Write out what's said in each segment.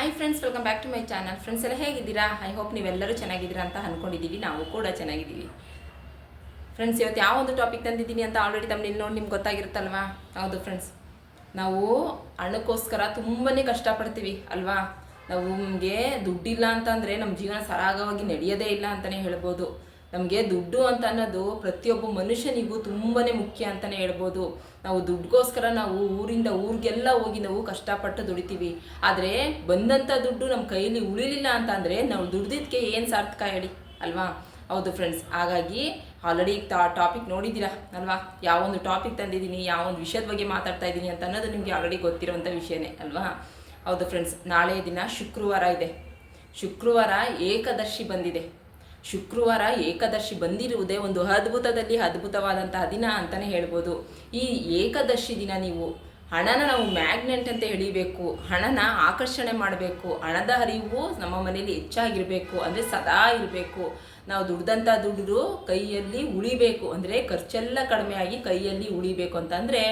Hi friends welcome back to my channel friends ಎಲ್ಲ ಹೇಗಿದ್ದೀರಾ? I hope ನೀವೆಲ್ಲರೂ ಚೆನ್ನಾಗಿದ್ದೀರಾ ಅಂತ ಅಂದ್ಕೊಂಡಿದ್ದೀವಿ ನಾವು ಕೂಡ ಚೆನ್ನಾಗಿದ್ದೀವಿ. ಫ್ರೆಂಡ್ಸ್ ಇವತ್ತು ಯಾವ ಒಂದು ಟಾಪಿಕ್ ತಂದಿದ್ದೀನಿ ಅಂತ ಆಲ್ರೆಡಿ ತಮ್ಮಲ್ಲಿ ನೋಡಿ ನಿಮ್ಗೆ ಗೊತ್ತಾಗಿರುತ್ತಲ್ವಾ? ಹೌದು ಫ್ರೆಂಡ್ಸ್ ನಾವು ಹಣಕ್ಕೋಸ್ಕರ ತುಂಬಾ ಕಷ್ಟಪಡ್ತೀವಿ, ಅಲ್ವಾ? ನಾವು ನಮಗೆ ದುಡ್ಡಿಲ್ಲ ಅಂತಂದರೆ ನಮ್ಮ ಜೀವನ ಸರಾಗವಾಗಿ ನಡೆಯೋದೇ ಇಲ್ಲ ಅಂತಲೇ ಹೇಳ್ಬೋದು. ನಮಗೆ ದುಡ್ಡು ಅಂತ ಅನ್ನೋದು ಪ್ರತಿಯೊಬ್ಬ ಮನುಷ್ಯನಿಗೂ ತುಂಬಾ ಮುಖ್ಯ ಅಂತಲೇ ಹೇಳ್ಬೋದು. ನಾವು ದುಡ್ಡುಗೋಸ್ಕರ ನಾವು ಊರಿಂದ ಊರಿಗೆಲ್ಲ ಹೋಗಿ ನಾವು ಕಷ್ಟಪಟ್ಟು ದುಡಿತೀವಿ. ಆದರೆ ಬಂದಂಥ ದುಡ್ಡು ನಮ್ಮ ಕೈಯಲ್ಲಿ ಉಳಿಲಿಲ್ಲ ಅಂತ ಅಂದರೆ ನಾವು ದುಡ್ದಿದ್ದಕ್ಕೆ ಏನು ಸಾರ್ಥಕ ಹೇಳಿ? ಅಲ್ವಾ? ಹೌದು ಫ್ರೆಂಡ್ಸ್ ಹಾಗಾಗಿ ಆಲ್ರೆಡಿ ತಾ ಟಾಪಿಕ್ ನೋಡಿದ್ದೀರಾ? ಅಲ್ವಾ? ಯಾವೊಂದು ಟಾಪಿಕ್ ತಂದಿದ್ದೀನಿ, ಯಾವೊಂದು ವಿಷಯದ ಬಗ್ಗೆ ಮಾತಾಡ್ತಾ ಇದ್ದೀನಿ ಅಂತ ಅನ್ನೋದು ನಿಮಗೆ ಆಲ್ರೆಡಿ ಗೊತ್ತಿರುವಂಥ ವಿಷಯನೇ, ಅಲ್ವಾ? ಹೌದು ಫ್ರೆಂಡ್ಸ್ ನಾಳೆ ದಿನ ಶುಕ್ರವಾರ ಇದೆ. ಶುಕ್ರವಾರ ಏಕದರ್ಶಿ ಬಂದಿದೆ. ಶುಕ್ರವಾರ ಏಕಾದಶಿ ಬಂದಿರುವುದೇ ಒಂದು ಅದ್ಭುತದಲ್ಲಿ ಅದ್ಭುತವಾದಂತಹ ದಿನ ಅಂತಲೇ ಹೇಳ್ಬೋದು. ಈ ಏಕಾದಶಿ ದಿನ ನೀವು ಹಣನ ನಾವು ಮ್ಯಾಗ್ನೆಟ್ ಅಂತ ಎಳಿಬೇಕು, ಹಣನ ಆಕರ್ಷಣೆ ಮಾಡಬೇಕು, ಹಣದ ಹರಿವು ನಮ್ಮ ಮನೆಯಲ್ಲಿ ಹೆಚ್ಚಾಗಿರಬೇಕು, ಅಂದರೆ ಸದಾ ಇರಬೇಕು. ನಾವು ದುಡ್ದಂಥ ದುಡ್ಡು ಕೈಯಲ್ಲಿ ಉಳಿಬೇಕು, ಅಂದರೆ ಖರ್ಚೆಲ್ಲ ಕಡಿಮೆ ಆಗಿ ಕೈಯಲ್ಲಿ ಉಳಿಬೇಕು ಅಂತಂದರೆ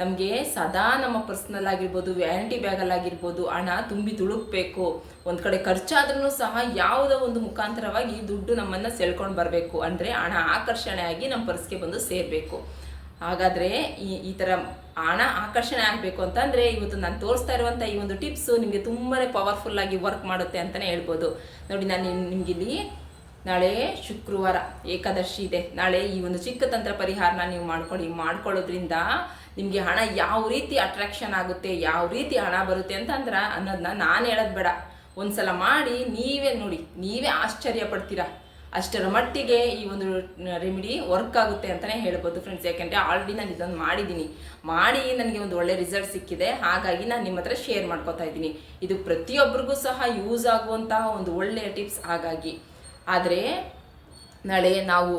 ನಮಗೆ ಸದಾ ನಮ್ಮ ಪರ್ಸ್ನಲ್ ಆಗಿರ್ಬೋದು ವ್ಯಾನಿಟಿ ಬ್ಯಾಗಲ್ಲಾಗಿರ್ಬೋದು ಹಣ ತುಂಬಿ ತುಳುಕ್ಬೇಕು ಒಂದು ಕಡೆ ಖರ್ಚಾದ್ರೂ ಸಹ ಯಾವುದೋ ಒಂದು ಮುಖಾಂತರವಾಗಿ ದುಡ್ಡು ನಮ್ಮನ್ನು ಸೆಳ್ಕೊಂಡು ಬರಬೇಕು. ಅಂದರೆ ಹಣ ಆಕರ್ಷಣೆ ಆಗಿ ನಮ್ಮ ಪರ್ಸ್ಗೆ ಬಂದು ಸೇರಬೇಕು. ಹಾಗಾದರೆ ಈ ಈ ಥರ ಹಣ ಆಕರ್ಷಣೆ ಆಗಬೇಕು ಅಂತಂದರೆ ಇವತ್ತು ನಾನು ತೋರಿಸ್ತಾ ಇರುವಂಥ ಈ ಒಂದು ಟಿಪ್ಸು ನಿಮಗೆ ತುಂಬಾ ಪವರ್ಫುಲ್ಲಾಗಿ ವರ್ಕ್ ಮಾಡುತ್ತೆ ಅಂತಲೇ ಹೇಳ್ಬೋದು. ನೋಡಿ, ನಾನು ನಿಮಗಿಲ್ಲಿ ನಾಳೆ ಶುಕ್ರವಾರ ಏಕಾದಶಿ ಇದೆ. ನಾಳೆ ಈ ಒಂದು ಚಿಕ್ಕ ತಂತ್ರ ಪರಿಹಾರನ ನೀವು ಮಾಡ್ಕೊಳ್ಳಿ ಮಾಡ್ಕೊಳ್ಳೋದ್ರಿಂದ ನಿಮಗೆ ಹಣ ಯಾವ ರೀತಿ ಅಟ್ರಾಕ್ಷನ್ ಆಗುತ್ತೆ, ಯಾವ ರೀತಿ ಹಣ ಬರುತ್ತೆ ಅಂತಂದ್ರೆ ಅನ್ನೋದನ್ನ ನಾನು ಹೇಳೋದು ಬೇಡ. ಒಂದ್ಸಲ ಮಾಡಿ ನೀವೇ ನೋಡಿ, ನೀವೇ ಆಶ್ಚರ್ಯ ಪಡ್ತೀರಾ? ಅಷ್ಟರ ಮಟ್ಟಿಗೆ ಈ ಒಂದು ರೆಮಿಡಿ ವರ್ಕ್ ಆಗುತ್ತೆ ಅಂತಲೇ ಹೇಳ್ಬೋದು ಫ್ರೆಂಡ್ಸ್ ಯಾಕೆಂದರೆ ಆಲ್ರೆಡಿ ನಾನು ಇದೊಂದು ಮಾಡಿದ್ದೀನಿ ಮಾಡಿ ನನಗೆ ಒಂದು ಒಳ್ಳೆ ರಿಸಲ್ಟ್ ಸಿಕ್ಕಿದೆ. ಹಾಗಾಗಿ ನಾನು ನಿಮ್ಮ ಹತ್ರ ಶೇರ್ ಮಾಡ್ಕೋತಾ ಇದ್ದೀನಿ. ಇದು ಪ್ರತಿಯೊಬ್ಬರಿಗೂ ಸಹ ಯೂಸ್ ಆಗುವಂತಹ ಒಂದು ಒಳ್ಳೆಯ ಟಿಪ್ಸ್ ಹಾಗಾಗಿ. ಆದರೆ ನಾಳೆ ನಾವು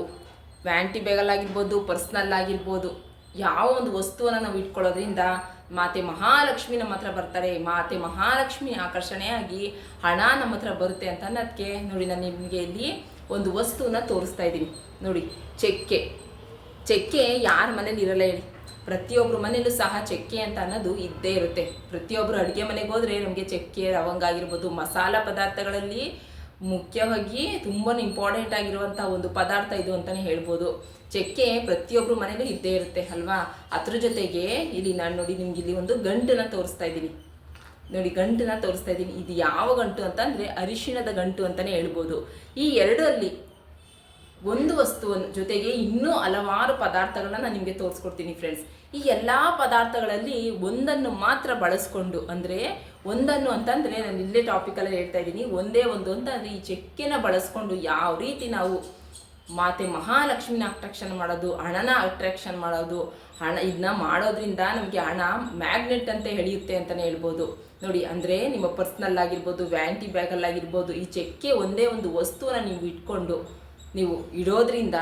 ವ್ಯಾಂಟಿ ಬ್ಯಾಗಲ್ಲಾಗಿರ್ಬೋದು ಪರ್ಸ್ನಲ್ ಆಗಿರ್ಬೋದು ಯಾವ ಒಂದು ವಸ್ತುವನ್ನು ನಾವು ಇಟ್ಕೊಳ್ಳೋದ್ರಿಂದ ಮಾತೆ ಮಹಾಲಕ್ಷ್ಮಿ ನಮ್ಮ ಹತ್ರ ಬರ್ತಾರೆ, ಮಾತೆ ಮಹಾಲಕ್ಷ್ಮಿ ಆಕರ್ಷಣೆಯಾಗಿ ಹಣ ನಮ್ಮ ಹತ್ರ ಬರುತ್ತೆ ಅಂತ ಅನ್ನೋದಕ್ಕೆ ನೋಡಿ ನಾನು ನಿಮಗೆ ಇಲ್ಲಿ ಒಂದು ವಸ್ತುವನ್ನ ತೋರಿಸ್ತಾ ಇದ್ದೀನಿ. ನೋಡಿ, ಚೆಕ್ಕೆ. ಚೆಕ್ಕೆ ಯಾರ ಮನೇಲಿ ಇರಲ್ಲ ಹೇಳಿ. ಪ್ರತಿಯೊಬ್ಬರ ಮನೇಲೂ ಸಹ ಚೆಕ್ಕೆ ಅಂತ ಅನ್ನೋದು ಇದ್ದೇ ಇರುತ್ತೆ. ಪ್ರತಿಯೊಬ್ಬರು ಅಡುಗೆ ಮನೆಗೆ ಹೋದರೆ ನಮಗೆ ಚೆಕ್ಕೆ, ಲವಂಗ ಆಗಿರ್ಬೋದು, ಮಸಾಲ ಪದಾರ್ಥಗಳಲ್ಲಿ ಮುಖ್ಯವಾಗಿ ತುಂಬಾ ಇಂಪಾರ್ಟೆಂಟ್ ಆಗಿರುವಂಥ ಒಂದು ಪದಾರ್ಥ ಇದು ಅಂತಲೇ ಹೇಳ್ಬೋದು. ಚಕ್ಕೆ ಪ್ರತಿಯೊಬ್ಬರು ಮನೇಲೂ ಇದ್ದೇ ಇರುತ್ತೆ, ಅಲ್ವಾ? ಅದ್ರ ಜೊತೆಗೆ ಇಲ್ಲಿ ನಾನು ನೋಡಿ ನಿಮ್ಗೆ ಇಲ್ಲಿ ಒಂದು ಗಂಟನ್ನ ತೋರಿಸ್ತಾ ಇದ್ದೀನಿ. ನೋಡಿ, ಗಂಟನ್ನ ತೋರಿಸ್ತಾ ಇದ್ದೀನಿ. ಇದು ಯಾವ ಗಂಟು ಅಂತಂದರೆ ಅರಿಶಿಣದ ಗಂಟು ಅಂತಲೇ ಹೇಳ್ಬೋದು. ಈ ಎರಡರಲ್ಲಿ ಒಂದು ವಸ್ತುವನ್ನು ಜೊತೆಗೆ ಇನ್ನೂ ಹಲವಾರು ಪದಾರ್ಥಗಳನ್ನ ನಾನು ನಿಮಗೆ ತೋರಿಸ್ಕೊಡ್ತೀನಿ ಫ್ರೆಂಡ್ಸ್ ಈ ಎಲ್ಲ ಪದಾರ್ಥಗಳಲ್ಲಿ ಒಂದನ್ನು ಮಾತ್ರ ಬಳಸ್ಕೊಂಡು ಅಂದರೆ ಒಂದನ್ನು ಅಂತಂದರೆ ನಾನು ಇಲ್ಲೇ ಟಾಪಿಕಲ್ಲಿ ಹೇಳ್ತಾ ಇದ್ದೀನಿ. ಒಂದೇ ಒಂದು ಅಂತಂದರೆ ಈ ಚೆಕ್ಕೆನ ಬಳಸ್ಕೊಂಡು ಯಾವ ರೀತಿ ನಾವು ಮಾತೆ ಮಹಾಲಕ್ಷ್ಮಿನ ಅಟ್ರಾಕ್ಷನ್ ಮಾಡೋದು, ಹಣನ ಅಟ್ರಾಕ್ಷನ್ ಮಾಡೋದು, ಹಣ ಇದನ್ನ ಮಾಡೋದ್ರಿಂದ ನಮಗೆ ಹಣ ಮ್ಯಾಗ್ನೆಟ್ ಅಂತ ಎಳೆಯುತ್ತೆ ಅಂತಲೇ ಹೇಳ್ಬೋದು. ನೋಡಿ, ಅಂದರೆ ನಿಮ್ಮ ಪರ್ಸ್ನಲ್ ಆಗಿರ್ಬೋದು ವ್ಯಾಂಟಿ ಬ್ಯಾಗಲ್ಲಾಗಿರ್ಬೋದು ಈ ಚೆಕ್ಕೆ ಒಂದೇ ಒಂದು ವಸ್ತುವನ್ನ ನೀವು ಇಟ್ಕೊಂಡು ನೀವು ಇಡೋದ್ರಿಂದ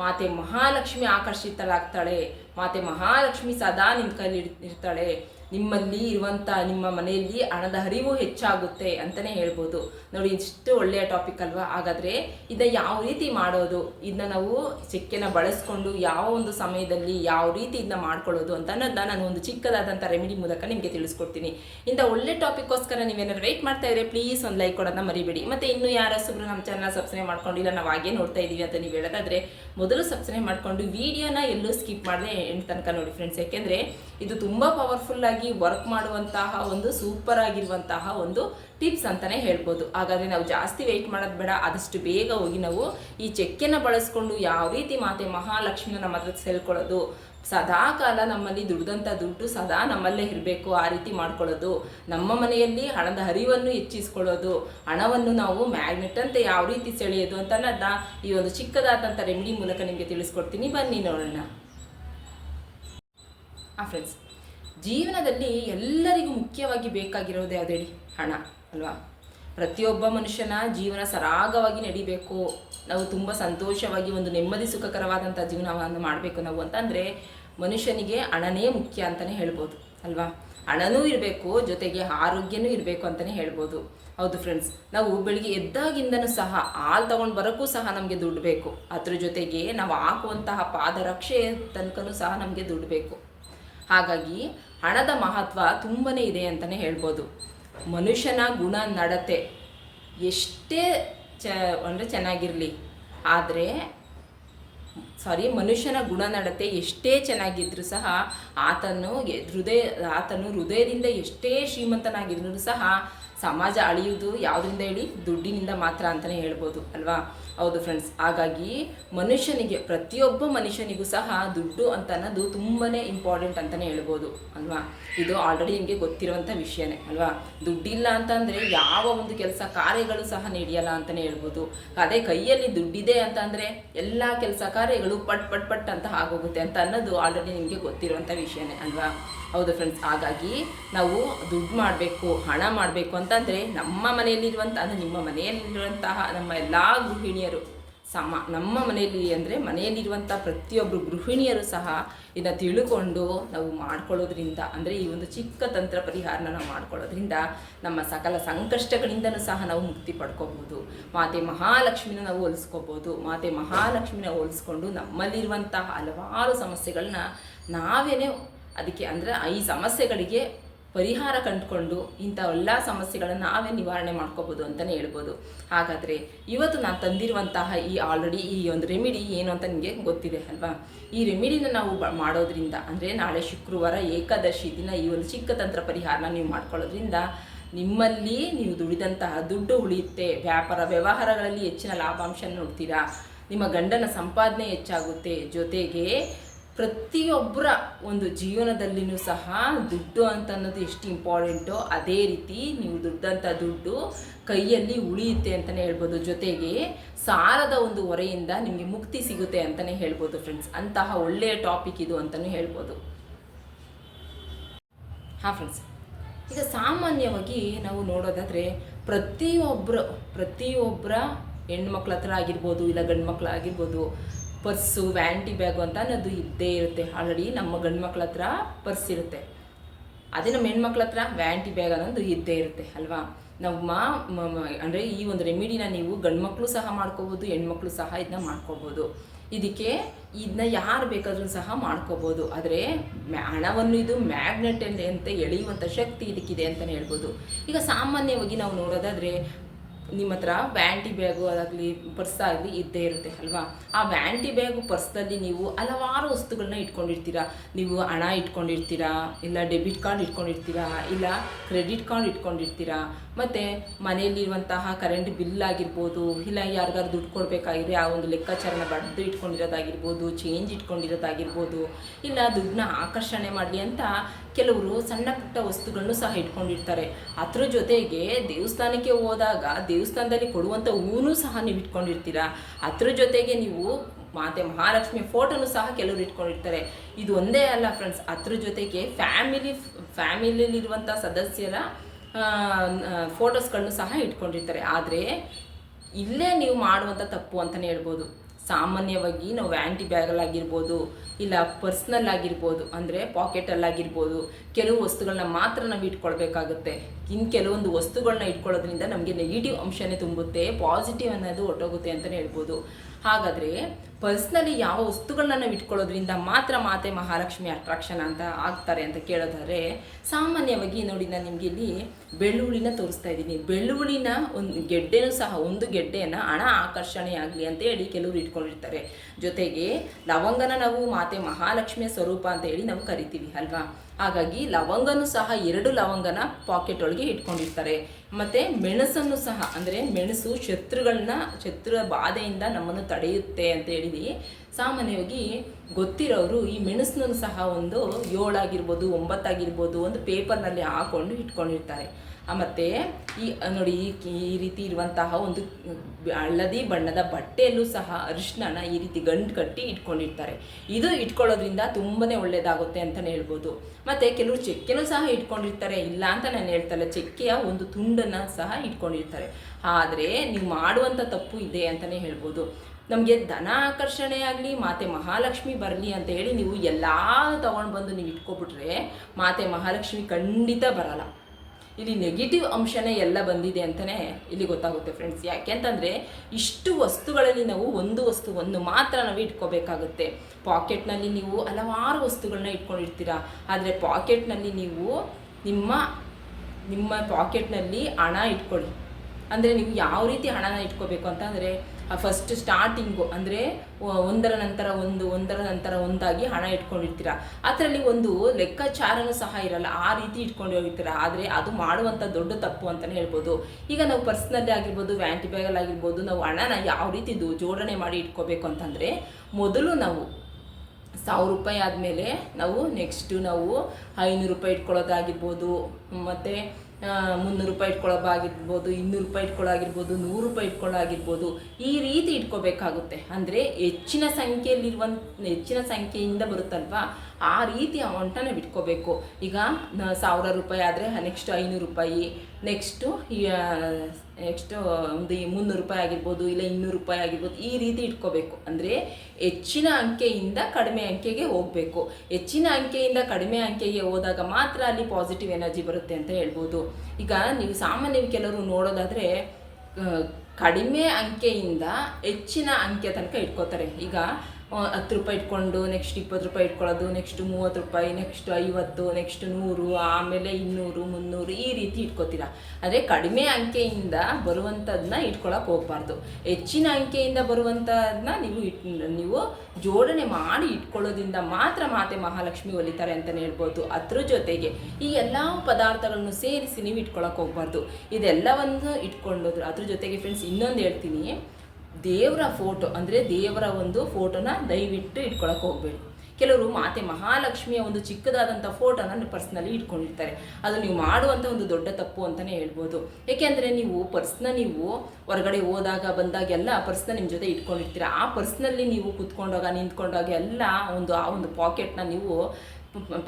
ಮಾತೆ ಮಹಾಲಕ್ಷ್ಮಿ ಆಕರ್ಷಿತಳಾಗ್ತಾಳೆ, ಮಾತೆ ಮಹಾಲಕ್ಷ್ಮಿ ಸದಾ ನಿಮ್ಮ ಕೈಲಿ ಇರ್ತಾಳೆ. ನಿಮ್ಮಲ್ಲಿ ಇರುವಂಥ ನಿಮ್ಮ ಮನೆಯಲ್ಲಿ ಹಣದ ಹರಿವು ಹೆಚ್ಚಾಗುತ್ತೆ ಅಂತಲೇ ಹೇಳ್ಬೋದು. ನೋಡಿ ಇಷ್ಟು ಒಳ್ಳೆಯ ಟಾಪಿಕ್ ಅಲ್ವಾ? ಹಾಗಾದರೆ ಇದನ್ನ ಯಾವ ರೀತಿ ಮಾಡೋದು? ಇದನ್ನ ನಾವು ಚೆಕ್ಕೆನ ಬಳಸ್ಕೊಂಡು ಯಾವ ಒಂದು ಸಮಯದಲ್ಲಿ ಯಾವ ರೀತಿ ಇದನ್ನ ಮಾಡ್ಕೊಳ್ಳೋದು ಅಂತ ಅನ್ನೋದನ್ನ ನಾನು ಒಂದು ಚಿಕ್ಕದಾದಂಥ ರೆಮಿಡಿ ಮೂಲಕ ನಿಮಗೆ ತಿಳಿಸ್ಕೊಡ್ತೀನಿ. ಇಂಥ ಒಳ್ಳೆ ಟಾಪಿಕ್ಗೋಸ್ಕರ ನೀವೇನಾದ್ರು ವೆಯ್ಟ್ ಮಾಡ್ತಾ ಇದ್ರೆ ಪ್ಲೀಸ್ ಒಂದು ಲೈಕ್ ಕೊಡೋದನ್ನ ಮರಿಬೇಡಿ. ಮತ್ತು ಇನ್ನೂ ಯಾರು ನಮ್ಮ ಚಾನಲ್ ಸಬ್ಸ್ಕ್ರೈಬ್ ಮಾಡ್ಕೊಂಡಿಲ್ಲ, ನಾವು ಹಾಗೆ ನೋಡ್ತಾ ಇದ್ದೀವಿ ಅಂತ ನೀವು ಹೇಳೋದಾದ್ರೆ ಮೊದಲು ಸಬ್ಸ್ಕ್ರೈಬ್ ಮಾಡಿಕೊಂಡು ವಿಡಿಯೋನ ಎಲ್ಲೂ ಸ್ಕಿಪ್ ಮಾಡದೆ ಎಂಟು ತನಕ ನೋಡಿ ಫ್ರೆಂಡ್ಸ್ ಯಾಕೆಂದರೆ ಇದು ತುಂಬ ಪವರ್ಫುಲ್ ಆಗಿ ವರ್ಕ್ ಮಾಡುವಂತಹ ಒಂದು ಸೂಪರ್ ಆಗಿರುವಂತಹ ಒಂದು ಟಿಪ್ಸ್ ಅಂತಲೇ ಹೇಳ್ಬೋದು. ಹಾಗಾದರೆ ನಾವು ಜಾಸ್ತಿ ವೆಯ್ಟ್ ಮಾಡೋದು ಬೇಡ. ಆದಷ್ಟು ಬೇಗ ಹೋಗಿ ನಾವು ಈ ಚೆಕ್ಕೆನ ಬಳಸ್ಕೊಂಡು ಯಾವ ರೀತಿ ಮಾತೆ ಮಹಾಲಕ್ಷ್ಮಿನ ನಮ್ಮ ಹತ್ರ ಸೇಳ್ಕೊಳ್ಳೋದು ಸದಾ ಕಾಲ ನಮ್ಮಲ್ಲಿ ದುಡ್ದಂಥ ದುಡ್ಡು ಸದಾ ನಮ್ಮಲ್ಲೇ ಇರಬೇಕು, ಆ ರೀತಿ ಮಾಡ್ಕೊಳ್ಳೋದು. ನಮ್ಮ ಮನೆಯಲ್ಲಿ ಹಣದ ಹರಿವನ್ನು ಹೆಚ್ಚಿಸ್ಕೊಳ್ಳೋದು, ಹಣವನ್ನು ನಾವು ಮ್ಯಾಗ್ನೆಟ್ ಅಂತ ಯಾವ ರೀತಿ ಸೆಳೆಯೋದು ಅಂತ ನಾನು ಈ ಒಂದು ಚಿಕ್ಕದಾದಂಥ ರೆಮಿಡಿ ಮೂಲಕ ನಿಮಗೆ ತಿಳಿಸ್ಕೊಡ್ತೀನಿ. ಬನ್ನಿ ನೋಡೋಣ. ಆ ಫ್ರೆಂಡ್ಸ್ ಜೀವನದಲ್ಲಿ ಎಲ್ಲರಿಗೂ ಮುಖ್ಯವಾಗಿ ಬೇಕಾಗಿರೋದು ಯಾವ್ದು ಹೇಳಿ? ಹಣ, ಅಲ್ವಾ? ಪ್ರತಿಯೊಬ್ಬ ಮನುಷ್ಯನ ಜೀವನ ಸರಾಗವಾಗಿ ನಡಿಬೇಕು. ನಾವು ತುಂಬ ಸಂತೋಷವಾಗಿ ಒಂದು ನೆಮ್ಮದಿ ಸುಖಕರವಾದಂಥ ಜೀವನವನ್ನು ಮಾಡಬೇಕು ನಾವು ಅಂತಂದರೆ ಮನುಷ್ಯನಿಗೆ ಹಣನೇ ಮುಖ್ಯ ಅಂತಲೇ ಹೇಳ್ಬೋದು, ಅಲ್ವಾ? ಹಣನೂ ಇರಬೇಕು, ಜೊತೆಗೆ ಆರೋಗ್ಯನೂ ಇರಬೇಕು ಅಂತಲೇ ಹೇಳ್ಬೋದು. ಹೌದು ಫ್ರೆಂಡ್ಸ್ ನಾವು ಬೆಳಿಗ್ಗೆ ಎದ್ದಾಗಿಂದನೂ ಸಹ ಹಾಲು ತೊಗೊಂಡು ಬರೋಕ್ಕೂ ಸಹ ನಮಗೆ ದುಡ್ಡು ಬೇಕು. ಅದ್ರ ಜೊತೆಗೆ ನಾವು ಹಾಕುವಂತಹ ಪಾದರಕ್ಷೆ ತನಕನೂ ಸಹ ನಮಗೆ ದುಡ್ಡು ಬೇಕು. ಹಾಗಾಗಿ ಹಣದ ಮಹತ್ವ ತುಂಬನೇ ಇದೆ ಅಂತಲೇ ಹೇಳ್ಬೋದು. ಮನುಷ್ಯನ ಗುಣ ನಡತೆ ಎಷ್ಟೇ ಚ, ಅಂದರೆ ಚೆನ್ನಾಗಿರಲಿ, ಆದರೆ ಸಾರಿ ಮನುಷ್ಯನ ಗುಣ ನಡತೆ ಎಷ್ಟೇ ಚೆನ್ನಾಗಿದ್ದರೂ ಸಹ ಆತನು ಹೃದಯ, ಆತನು ಹೃದಯದಿಂದ ಎಷ್ಟೇ ಶ್ರೀಮಂತನಾಗಿದ್ರು ಸಹ ಸಮಾಜ ಅಳಿಯುವುದು ಯಾವುದರಿಂದ ಹೇಳಿ? ದುಡ್ಡಿನಿಂದ ಮಾತ್ರ ಅಂತಲೇ ಹೇಳ್ಬೋದು, ಅಲ್ವಾ? ಹೌದು ಫ್ರೆಂಡ್ಸ್ ಹಾಗಾಗಿ ಮನುಷ್ಯನಿಗೆ, ಪ್ರತಿಯೊಬ್ಬ ಮನುಷ್ಯನಿಗೂ ಸಹ ದುಡ್ಡು ಅಂತ ಅನ್ನೋದು ತುಂಬಾ ಇಂಪಾರ್ಟೆಂಟ್ ಅಂತಲೇ ಹೇಳ್ಬೋದು, ಅಲ್ವಾ? ಇದು ಆಲ್ರೆಡಿ ನಿಮಗೆ ಗೊತ್ತಿರುವಂಥ ವಿಷಯನೇ, ಅಲ್ವಾ? ದುಡ್ಡಿಲ್ಲ ಅಂತಂದರೆ ಯಾವ ಒಂದು ಕೆಲಸ ಕಾರ್ಯಗಳು ಸಹ ನಡೆಯಲ್ಲ ಅಂತಲೇ ಹೇಳ್ಬೋದು. ಅದೇ ಕೈಯಲ್ಲಿ ದುಡ್ಡಿದೆ ಅಂತಂದರೆ ಎಲ್ಲ ಕೆಲಸ ಕಾರ್ಯಗಳು ಪಟ್ ಪಟ್ ಪಟ್ ಅಂತ ಆಗೋಗುತ್ತೆ ಅಂತ ಅನ್ನೋದು ಆಲ್ರೆಡಿ ನಿಮಗೆ ಗೊತ್ತಿರುವಂಥ ವಿಷಯನೇ, ಅಲ್ವಾ? ಹೌದು ಫ್ರೆಂಡ್ಸ್ ಹಾಗಾಗಿ ನಾವು ದುಡ್ಡು ಮಾಡಬೇಕು, ಹಣ ಮಾಡಬೇಕು ಅಂತಂದರೆ ನಮ್ಮ ಮನೆಯಲ್ಲಿರುವಂಥ ಅಂದರೆ ನಿಮ್ಮ ಮನೆಯಲ್ಲಿರುವಂತಹ ನಮ್ಮ ಎಲ್ಲ ಗೃಹಿಣಿಯರು ಸಮ, ನಮ್ಮ ಮನೆಯಲ್ಲಿ ಅಂದರೆ ಮನೆಯಲ್ಲಿರುವಂಥ ಪ್ರತಿಯೊಬ್ಬರು ಗೃಹಿಣಿಯರು ಸಹ ಇದನ್ನು ತಿಳ್ಕೊಂಡು ನಾವು ಮಾಡ್ಕೊಳ್ಳೋದ್ರಿಂದ, ಅಂದರೆ ಈ ಒಂದು ಚಿಕ್ಕ ತಂತ್ರ ಪರಿಹಾರನ ನಾವು ಮಾಡ್ಕೊಳ್ಳೋದ್ರಿಂದ ನಮ್ಮ ಸಕಲ ಸಂಕಷ್ಟಗಳಿಂದನೂ ಸಹ ನಾವು ಮುಕ್ತಿ ಪಡ್ಕೋಬೋದು. ಮಾತೆ ಮಹಾಲಕ್ಷ್ಮಿನ ನಾವು ಹೋಲಿಸ್ಕೋಬೋದು. ಮಾತೆ ಮಹಾಲಕ್ಷ್ಮಿನ ಹೋಲಿಸ್ಕೊಂಡು ನಮ್ಮಲ್ಲಿರುವಂತಹ ಹಲವಾರು ಸಮಸ್ಯೆಗಳನ್ನ ನಾವೇನೇ ಅದಕ್ಕೆ ಅಂದರೆ, ಈ ಸಮಸ್ಯೆಗಳಿಗೆ ಪರಿಹಾರ ಕಂಡುಕೊಂಡು ಇಂಥವೆಲ್ಲ ಸಮಸ್ಯೆಗಳನ್ನು ನಾವೇ ನಿವಾರಣೆ ಮಾಡ್ಕೋಬೋದು ಅಂತಲೇ ಹೇಳ್ಬೋದು. ಹಾಗಾದರೆ ಇವತ್ತು ನಾನು ತಂದಿರುವಂತಹ ಈ ಆಲ್ರೆಡಿ ಈ ಒಂದು ರೆಮಿಡಿ ಏನು ಅಂತ ನಿಮಗೆ ಗೊತ್ತಿದೆ ಅಲ್ವಾ? ಈ ರೆಮಿಡಿನ ನಾವು ಮಾಡೋದ್ರಿಂದ ಅಂದರೆ ನಾಳೆ ಶುಕ್ರವಾರ ಏಕಾದಶಿ ದಿನ ಈ ಒಂದು ಚಿಕ್ಕ ತಂತ್ರ ಪರಿಹಾರನ ನೀವು ಮಾಡ್ಕೊಳ್ಳೋದ್ರಿಂದ ನಿಮ್ಮಲ್ಲಿ ನೀವು ದುಡಿದಂತಹ ದುಡ್ಡು ಉಳಿಯುತ್ತೆ. ವ್ಯಾಪಾರ ವ್ಯವಹಾರಗಳಲ್ಲಿ ಹೆಚ್ಚಿನ ಲಾಭಾಂಶ ನೋಡ್ತೀರಾ? ನಿಮ್ಮ ಗಂಡನ ಸಂಪಾದನೆ ಹೆಚ್ಚಾಗುತ್ತೆ. ಜೊತೆಗೆ ಪ್ರತಿಯೊಬ್ಬರ ಒಂದು ಜೀವನದಲ್ಲಿನೂ ಸಹ ದುಡ್ಡು ಅಂತ ಅನ್ನೋದು ಎಷ್ಟು ಇಂಪಾರ್ಟೆಂಟೋ ಅದೇ ರೀತಿ ನೀವು ದುಡ್ಡಂಥ ದುಡ್ಡು ಕೈಯಲ್ಲಿ ಉಳಿಯುತ್ತೆ ಅಂತಲೇ ಹೇಳ್ಬೋದು. ಜೊತೆಗೆ ಸಾಲದ ಒಂದು ಹೊರೆಯಿಂದ ನಿಮಗೆ ಮುಕ್ತಿ ಸಿಗುತ್ತೆ ಅಂತಲೇ ಹೇಳ್ಬೋದು ಫ್ರೆಂಡ್ಸ್ ಅಂತಹ ಒಳ್ಳೆಯ ಟಾಪಿಕ್ ಇದು ಅಂತಲೂ ಹೇಳ್ಬೋದು. ಹಾಂ ಫ್ರೆಂಡ್ಸ್ ಈಗ ಸಾಮಾನ್ಯವಾಗಿ ನಾವು ನೋಡೋದಾದರೆ ಪ್ರತಿಯೊಬ್ಬರು ಪ್ರತಿಯೊಬ್ಬರ ಹೆಣ್ಮಕ್ಳ ಹತ್ರ ಆಗಿರ್ಬೋದು ಇಲ್ಲ ಗಂಡು ಮಕ್ಳು ಆಗಿರ್ಬೋದು ಪರ್ಸು ವ್ಯಾಂಟಿ ಬ್ಯಾಗು ಅಂತ ಅನ್ನೋದು ಇದ್ದೇ ಇರುತ್ತೆ. ಆಲ್ರೆಡಿ ನಮ್ಮ ಗಂಡು ಮಕ್ಳ ಹತ್ರ ಪರ್ಸ್ ಇರುತ್ತೆ. ಅದೇ ನಮ್ಮ ಹೆಣ್ಮಕ್ಳ ಹತ್ರ ವ್ಯಾಂಟಿ ಬ್ಯಾಗ್ ಅನ್ನೋದು ಇದ್ದೇ ಇರುತ್ತೆ, ಅಲ್ವಾ? ನಮ್ಮ ಅಂದರೆ ಈ ಒಂದು ರೆಮಿಡಿನ ನೀವು ಗಂಡ್ಮಕ್ಳು ಸಹ ಮಾಡ್ಕೋಬೋದು, ಹೆಣ್ಮಕ್ಳು ಸಹ ಇದನ್ನ ಮಾಡ್ಕೋಬೋದು. ಇದಕ್ಕೆ ಇದನ್ನ ಯಾರು ಬೇಕಾದ್ರೂ ಸಹ ಮಾಡ್ಕೋಬೋದು. ಆದರೆ ಹಣವನ್ನು ಇದು ಮ್ಯಾಗ್ನೆಟ್ ಅಂತ ಎಳೆಯುವಂಥ ಶಕ್ತಿ ಇದಕ್ಕಿದೆ ಅಂತಲೇ ಹೇಳ್ಬೋದು. ಈಗ ಸಾಮಾನ್ಯವಾಗಿ ನಾವು ನೋಡೋದಾದರೆ ನಿಮ್ಮ ಹತ್ರ ವ್ಯಾಂಟಿ ಬ್ಯಾಗು ಅದಾಗಲಿ ಪರ್ಸ್ ಆಗಲಿ ಇದ್ದೇ ಇರುತ್ತೆ, ಅಲ್ವಾ? ಆ ವ್ಯಾಂಟಿ ಬ್ಯಾಗು ಪರ್ಸ್ನಲ್ಲಿ ನೀವು ಹಲವಾರು ವಸ್ತುಗಳನ್ನ ಇಟ್ಕೊಂಡಿರ್ತೀರಾ. ನೀವು ಹಣ ಇಟ್ಕೊಂಡಿರ್ತೀರಾ, ಇಲ್ಲ ಡೆಬಿಟ್ ಕಾರ್ಡ್ ಇಟ್ಕೊಂಡಿರ್ತೀರಾ, ಇಲ್ಲ ಕ್ರೆಡಿಟ್ ಕಾರ್ಡ್ ಇಟ್ಕೊಂಡಿರ್ತೀರಾ. ಮತ್ತು ಮನೆಯಲ್ಲಿರುವಂತಹ ಕರೆಂಟ್ ಬಿಲ್ ಆಗಿರ್ಬೋದು, ಇಲ್ಲ ಯಾರಿಗಾರು ದುಡ್ಡು ಕೊಡಬೇಕಾಗಿದ್ರೆ ಆ ಒಂದು ಲೆಕ್ಕಾಚಾರನ ಬಡ್ದು ಇಟ್ಕೊಂಡಿರೋದಾಗಿರ್ಬೋದು ಚೇಂಜ್ ಇಟ್ಕೊಂಡಿರೋದಾಗಿರ್ಬೋದು, ಇಲ್ಲ ದುಡ್ಡನ್ನ ಆಕರ್ಷಣೆ ಮಾಡಲಿ ಅಂತ ಕೆಲವರು ಸಣ್ಣ ಪುಟ್ಟ ವಸ್ತುಗಳನ್ನು ಸಹ ಇಟ್ಕೊಂಡಿರ್ತಾರೆ. ಅದ್ರ ಜೊತೆಗೆ ದೇವಸ್ಥಾನಕ್ಕೆ ಹೋದಾಗ ದೇವಸ್ಥಾನದಲ್ಲಿ ಕೊಡುವಂಥ ಹೂವು ಸಹ ನೀವು ಇಟ್ಕೊಂಡಿರ್ತೀರಾ? ಅದ್ರ ಜೊತೆಗೆ ನೀವು ಮಾತೆ ಮಹಾಲಕ್ಷ್ಮಿ ಫೋಟೋನು ಸಹ ಕೆಲವರು ಇಟ್ಕೊಂಡಿರ್ತಾರೆ. ಇದು ಒಂದೇ ಅಲ್ಲ ಫ್ರೆಂಡ್ಸ್ ಅದ್ರ ಜೊತೆಗೆ ಫ್ಯಾಮಿಲಿ ಫ್ಯಾಮಿಲಿಯಲ್ಲಿರುವಂಥ ಸದಸ್ಯರ ಫೋಟೋಸ್ಗಳನ್ನು ಸಹ ಇಟ್ಕೊಂಡಿರ್ತಾರೆ. ಆದರೆ ಇಲ್ಲೇ ನೀವು ಮಾಡುವಂಥ ತಪ್ಪು ಅಂತಲೇ ಹೇಳ್ಬೋದು. ಸಾಮಾನ್ಯವಾಗಿ ನಾವು ಆ್ಯಂಟಿ ಬ್ಯಾಗಲ್ಲಾಗಿರ್ಬೋದು ಇಲ್ಲ ಪರ್ಸ್ನಲ್ ಆಗಿರ್ಬೋದು, ಅಂದರೆ ಪಾಕೆಟಲ್ಲಾಗಿರ್ಬೋದು ಕೆಲವು ವಸ್ತುಗಳನ್ನ ಮಾತ್ರ ನಾವು ಇಟ್ಕೊಳ್ಬೇಕಾಗುತ್ತೆ. ಇನ್ನು ಕೆಲವೊಂದು ವಸ್ತುಗಳನ್ನ ಇಟ್ಕೊಳ್ಳೋದ್ರಿಂದ ನಮಗೆ ನೆಗೆಟಿವ್ ಅಂಶನೇ ತುಂಬುತ್ತೆ ಪಾಸಿಟಿವ್ ಅನ್ನೋದು ಹೊಟ್ಟೋಗುತ್ತೆ ಅಂತಲೇ ಹೇಳ್ಬೋದು. ಹಾಗಾದರೆ ಪರ್ಸ್ನಲಿ ಯಾವ ವಸ್ತುಗಳನ್ನ ನಾವು ಇಟ್ಕೊಳ್ಳೋದ್ರಿಂದ ಮಾತ್ರ ಮಾತೆ ಮಹಾಲಕ್ಷ್ಮಿ ಅಟ್ರಾಕ್ಷನ್ ಅಂತ ಆಗ್ತಾರೆ ಅಂತ ಕೇಳೋದಾದ್ರೆ, ಸಾಮಾನ್ಯವಾಗಿ ನೋಡಿ ನಾನು ನಿಮಗೆ ಇಲ್ಲಿ ಬೆಳ್ಳುಳ್ಳಿನ ತೋರಿಸ್ತಾ ಇದ್ದೀನಿ. ಬೆಳ್ಳುಳ್ಳಿನ ಒಂದು ಗೆಡ್ಡೆನೂ ಸಹ ಒಂದು ಗೆಡ್ಡೆಯನ್ನು ಹಣ ಆಕರ್ಷಣೆ ಆಗಲಿ ಅಂತ ಹೇಳಿ ಕೆಲವರು ಇಟ್ಕೊಂಡಿರ್ತಾರೆ. ಜೊತೆಗೆ ಲವಂಗನ ನಾವು ಮಾತೆ ಮಹಾಲಕ್ಷ್ಮಿಯ ಸ್ವರೂಪ ಅಂತ ಹೇಳಿ ನಾವು ಕರಿತೀವಿ, ಅಲ್ವಾ? ಹಾಗಾಗಿ ಲವಂಗನೂ ಸಹ ಎರಡು ಲವಂಗನ ಪಾಕೆಟ್ ಒಳಗೆ ಇಟ್ಕೊಂಡಿರ್ತಾರೆ. ಮತ್ತು ಮೆಣಸನ್ನು ಸಹ ಅಂದರೆ ಮೆಣಸು ಶತ್ರುಗಳನ್ನ ಶತ್ರು ಬಾಧೆಯಿಂದ ನಮ್ಮನ್ನು ತಡೆಯುತ್ತೆ ಅಂತ ಹೇಳಿದಿ ಸಾಮಾನ್ಯವಾಗಿ ಗೊತ್ತಿರೋರು ಈ ಮೆಣಸನ್ನು ಸಹ ಒಂದು ಏಳಾಗಿರ್ಬೋದು, ಒಂಬತ್ತಾಗಿರ್ಬೋದು ಒಂದು ಪೇಪರ್ನಲ್ಲಿ ಹಾಕೊಂಡು ಇಟ್ಕೊಂಡಿರ್ತಾರೆ. ಮತ್ತು ಈ ನೋಡಿ ಈ ರೀತಿ ಇರುವಂತಹ ಒಂದು ಹಳದಿ ಬಣ್ಣದ ಬಟ್ಟೆಯಲ್ಲೂ ಸಹ ಅರಿಶಿನ ಈ ರೀತಿ ಗಂಟು ಕಟ್ಟಿ ಇಟ್ಕೊಂಡಿರ್ತಾರೆ. ಇದು ಇಟ್ಕೊಳ್ಳೋದ್ರಿಂದ ತುಂಬನೇ ಒಳ್ಳೆಯದಾಗುತ್ತೆ ಅಂತಲೇ ಹೇಳ್ಬೋದು. ಮತ್ತು ಕೆಲವರು ಚಕ್ಕೆನೂ ಸಹ ಇಟ್ಕೊಂಡಿರ್ತಾರೆ, ಇಲ್ಲ ಅಂತ ನಾನು ಹೇಳ್ತಲ್ಲ ಚಕ್ಕೆಯ ಒಂದು ತುಂಡನ್ನು ಸಹ ಇಟ್ಕೊಂಡಿರ್ತಾರೆ. ಆದರೆ ನೀವು ಮಾಡುವಂಥ ತಪ್ಪು ಇದೆ ಅಂತಲೇ ಹೇಳ್ಬೋದು. ನಮಗೆ ಧನ ಆಕರ್ಷಣೆ ಆಗಲಿ, ಮಾತೆ ಮಹಾಲಕ್ಷ್ಮಿ ಬರಲಿ ಅಂತ ಹೇಳಿ ನೀವು ಎಲ್ಲ ತೊಗೊಂಡು ಬಂದು ನೀವು ಇಟ್ಕೊಬಿಟ್ರೆ ಮಾತೆ ಮಹಾಲಕ್ಷ್ಮಿ ಖಂಡಿತ ಬರಲ್ಲ. ಇಲ್ಲಿ ನೆಗೆಟಿವ್ ಅಂಶನೇ ಎಲ್ಲ ಬಂದಿದೆ ಅಂತಲೇ ಇಲ್ಲಿ ಗೊತ್ತಾಗುತ್ತೆ ಫ್ರೆಂಡ್ಸ್ ಯಾಕೆಂತಂದರೆ ಇಷ್ಟು ವಸ್ತುಗಳಲ್ಲಿ ನಾವು ಒಂದು ವಸ್ತು ಒಂದು ಮಾತ್ರ ನಾವು ಇಟ್ಕೋಬೇಕಾಗುತ್ತೆ. ಪಾಕೆಟ್ನಲ್ಲಿ ನೀವು ಹಲವಾರು ವಸ್ತುಗಳನ್ನ ಇಟ್ಕೊಂಡಿರ್ತೀರ. ಆದರೆ ಪಾಕೆಟ್ನಲ್ಲಿ ನೀವು ನಿಮ್ಮ ನಿಮ್ಮ ಪಾಕೆಟ್ನಲ್ಲಿ ಹಣ ಇಟ್ಕೊಳ್ಳಿ. ಅಂದರೆ ನೀವು ಯಾವ ರೀತಿ ಹಣನ ಇಟ್ಕೋಬೇಕು ಅಂತ ಅಂದರೆ ಫಸ್ಟ್ ಸ್ಟಾರ್ಟಿಂಗು ಅಂದರೆ ಒಂದರ ನಂತರ ಒಂದು, ಒಂದರ ನಂತರ ಒಂದಾಗಿ ಹಣ ಇಟ್ಕೊಂಡಿರ್ತೀರ. ಅದರಲ್ಲಿ ಒಂದು ಲೆಕ್ಕಾಚಾರನೂ ಸಹ ಇರಲ್ಲ, ಆ ರೀತಿ ಇಟ್ಕೊಂಡು ಹೋಗಿರ್ತೀರ. ಆದರೆ ಅದು ಮಾಡುವಂಥ ದೊಡ್ಡ ತಪ್ಪು ಅಂತಲೇ ಹೇಳ್ಬೋದು. ಈಗ ನಾವು ಪರ್ಸ್ನಲ್ಲಿ ಆಗಿರ್ಬೋದು ವ್ಯಾಂಟಿ ಬ್ಯಾಗಲ್ಲಿ ಆಗಿರ್ಬೋದು, ನಾವು ಹಣನ ಯಾವ ರೀತಿ ಜೋಡಣೆ ಮಾಡಿ ಇಟ್ಕೋಬೇಕು ಅಂತಂದರೆ, ಮೊದಲು ನಾವು ಸಾವಿರ ರೂಪಾಯಿ ಆದಮೇಲೆ ನಾವು ನೆಕ್ಸ್ಟು ನಾವು ಐನೂರು ರೂಪಾಯಿ ಇಟ್ಕೊಳ್ಳೋದಾಗಿರ್ಬೋದು, ಮತ್ತು ಮುನ್ನೂರು ರೂಪಾಯಿ ಇಟ್ಕೊಳ್ಳೋಬಾಗಿರ್ಬೋದು ಇನ್ನೂರು ರೂಪಾಯಿ ಇಟ್ಕೊಳ್ಳೋಗಿರ್ಬೋದು ನೂರು ರೂಪಾಯಿ ಇಟ್ಕೊಳ್ಳೋಗಿರ್ಬೋದು ಈ ರೀತಿ ಇಟ್ಕೋಬೇಕಾಗುತ್ತೆ. ಅಂದರೆ ಹೆಚ್ಚಿನ ಸಂಖ್ಯೆಯಲ್ಲಿರುವಂಥ ಹೆಚ್ಚಿನ ಸಂಖ್ಯೆಯಿಂದ ಬರುತ್ತಲ್ವಾ? ಆ ರೀತಿ ಅಮೌಂಟನ್ನು ಬಿಟ್ಕೋಬೇಕು. ಈಗ ಸಾವಿರ ರೂಪಾಯಿ ಆದರೆ ನೆಕ್ಸ್ಟ್ ಐನೂರು ರೂಪಾಯಿ, ನೆಕ್ಸ್ಟು ನೆಕ್ಸ್ಟು ಒಂದು ಮುನ್ನೂರು ರೂಪಾಯಿ ಆಗಿರ್ಬೋದು, ಇಲ್ಲ ಇನ್ನೂರು ರೂಪಾಯಿ ಆಗಿರ್ಬೋದು, ಈ ರೀತಿ ಇಟ್ಕೋಬೇಕು. ಅಂದರೆ ಹೆಚ್ಚಿನ ಅಂಕೆಯಿಂದ ಕಡಿಮೆ ಅಂಕೆಗೆ ಹೋಗಬೇಕು. ಹೆಚ್ಚಿನ ಅಂಕೆಯಿಂದ ಕಡಿಮೆ ಅಂಕೆಗೆ ಹೋದಾಗ ಮಾತ್ರ ಅಲ್ಲಿ ಪಾಸಿಟಿವ್ ಎನರ್ಜಿ ಬರುತ್ತೆ ಅಂತ ಹೇಳ್ಬೋದು. ಈಗ ನೀವು ಸಾಮಾನ್ಯವಾಗಿ ಕೆಲವರು ನೋಡೋದಾದರೆ ಕಡಿಮೆ ಅಂಕೆಯಿಂದ ಹೆಚ್ಚಿನ ಅಂಕೆ ತನಕ ಇಟ್ಕೋತಾರೆ. ಈಗ ಹತ್ತು ರೂಪಾಯಿ ಇಟ್ಕೊಂಡು ನೆಕ್ಸ್ಟ್ ಇಪ್ಪತ್ತು ರೂಪಾಯಿ ಇಟ್ಕೊಳ್ಳೋದು ನೆಕ್ಸ್ಟ್ ಮೂವತ್ತು ರೂಪಾಯಿ ನೆಕ್ಸ್ಟ್ ಐವತ್ತು ನೆಕ್ಸ್ಟ್ ನೂರು, ಆಮೇಲೆ ಇನ್ನೂರು, ಮುನ್ನೂರು ಈ ರೀತಿ ಇಟ್ಕೋತೀರ. ಆದರೆ ಕಡಿಮೆ ಅಂಕೆಯಿಂದ ಬರುವಂಥದ್ದನ್ನ ಇಟ್ಕೊಳಕ್ಕೆ ಹೋಗ್ಬಾರ್ದು. ಹೆಚ್ಚಿನ ಅಂಕೆಯಿಂದ ಬರುವಂಥದ್ದನ್ನ ನೀವು ಇಟ್, ನೀವು ಜೋಡಣೆ ಮಾಡಿ ಇಟ್ಕೊಳ್ಳೋದ್ರಿಂದ ಮಾತ್ರ ಮಾತೆ ಮಹಾಲಕ್ಷ್ಮಿ ಒಲಿತಾರೆ ಅಂತಲೇ ಹೇಳ್ಬೋದು. ಅದ್ರ ಜೊತೆಗೆ ಈ ಎಲ್ಲ ಪದಾರ್ಥಗಳನ್ನು ಸೇರಿಸಿ ನೀವು ಇಟ್ಕೊಳಕ್ಕೆ ಹೋಗ್ಬಾರ್ದು. ಇದೆಲ್ಲವನ್ನು ಇಟ್ಕೊಂಡೋದ್ರು ಅದ್ರ ಜೊತೆಗೆ ಫ್ರೆಂಡ್ಸ್ ಇನ್ನೊಂದು ಹೇಳ್ತೀನಿ. ದೇವರ ಫೋಟೋ, ಅಂದರೆ ದೇವರ ಒಂದು ಫೋಟೋನ ದಯವಿಟ್ಟು ಇಟ್ಕೊಳಕ್ಕೆ ಹೋಗಬೇಡಿ. ಕೆಲವರು ಮಾತೆ ಮಹಾಲಕ್ಷ್ಮಿಯ ಒಂದು ಚಿಕ್ಕದಾದಂಥ ಫೋಟೋನ ಪರ್ಸ್ನಲ್ಲಿ ಇಟ್ಕೊಂಡಿರ್ತಾರೆ. ಅದು ನೀವು ಮಾಡುವಂಥ ಒಂದು ದೊಡ್ಡ ತಪ್ಪು ಅಂತಲೇ ಹೇಳ್ಬೋದು. ಏಕೆಂದರೆ ನೀವು ಪರ್ಸ್ನ ನೀವು ಹೊರಗಡೆ ಹೋದಾಗ ಬಂದಾಗೆಲ್ಲ ಪರ್ಸ್ನ ನಿಮ್ಮ ಜೊತೆ ಇಟ್ಕೊಂಡಿರ್ತೀರ. ಆ ಪರ್ಸ್ನಲ್ಲಿ ನೀವು ಕುತ್ಕೊಂಡಾಗ, ನಿಂತ್ಕೊಂಡಾಗ ಎಲ್ಲ ಒಂದು ಆ ಒಂದು ಪಾಕೆಟ್ನ ನೀವು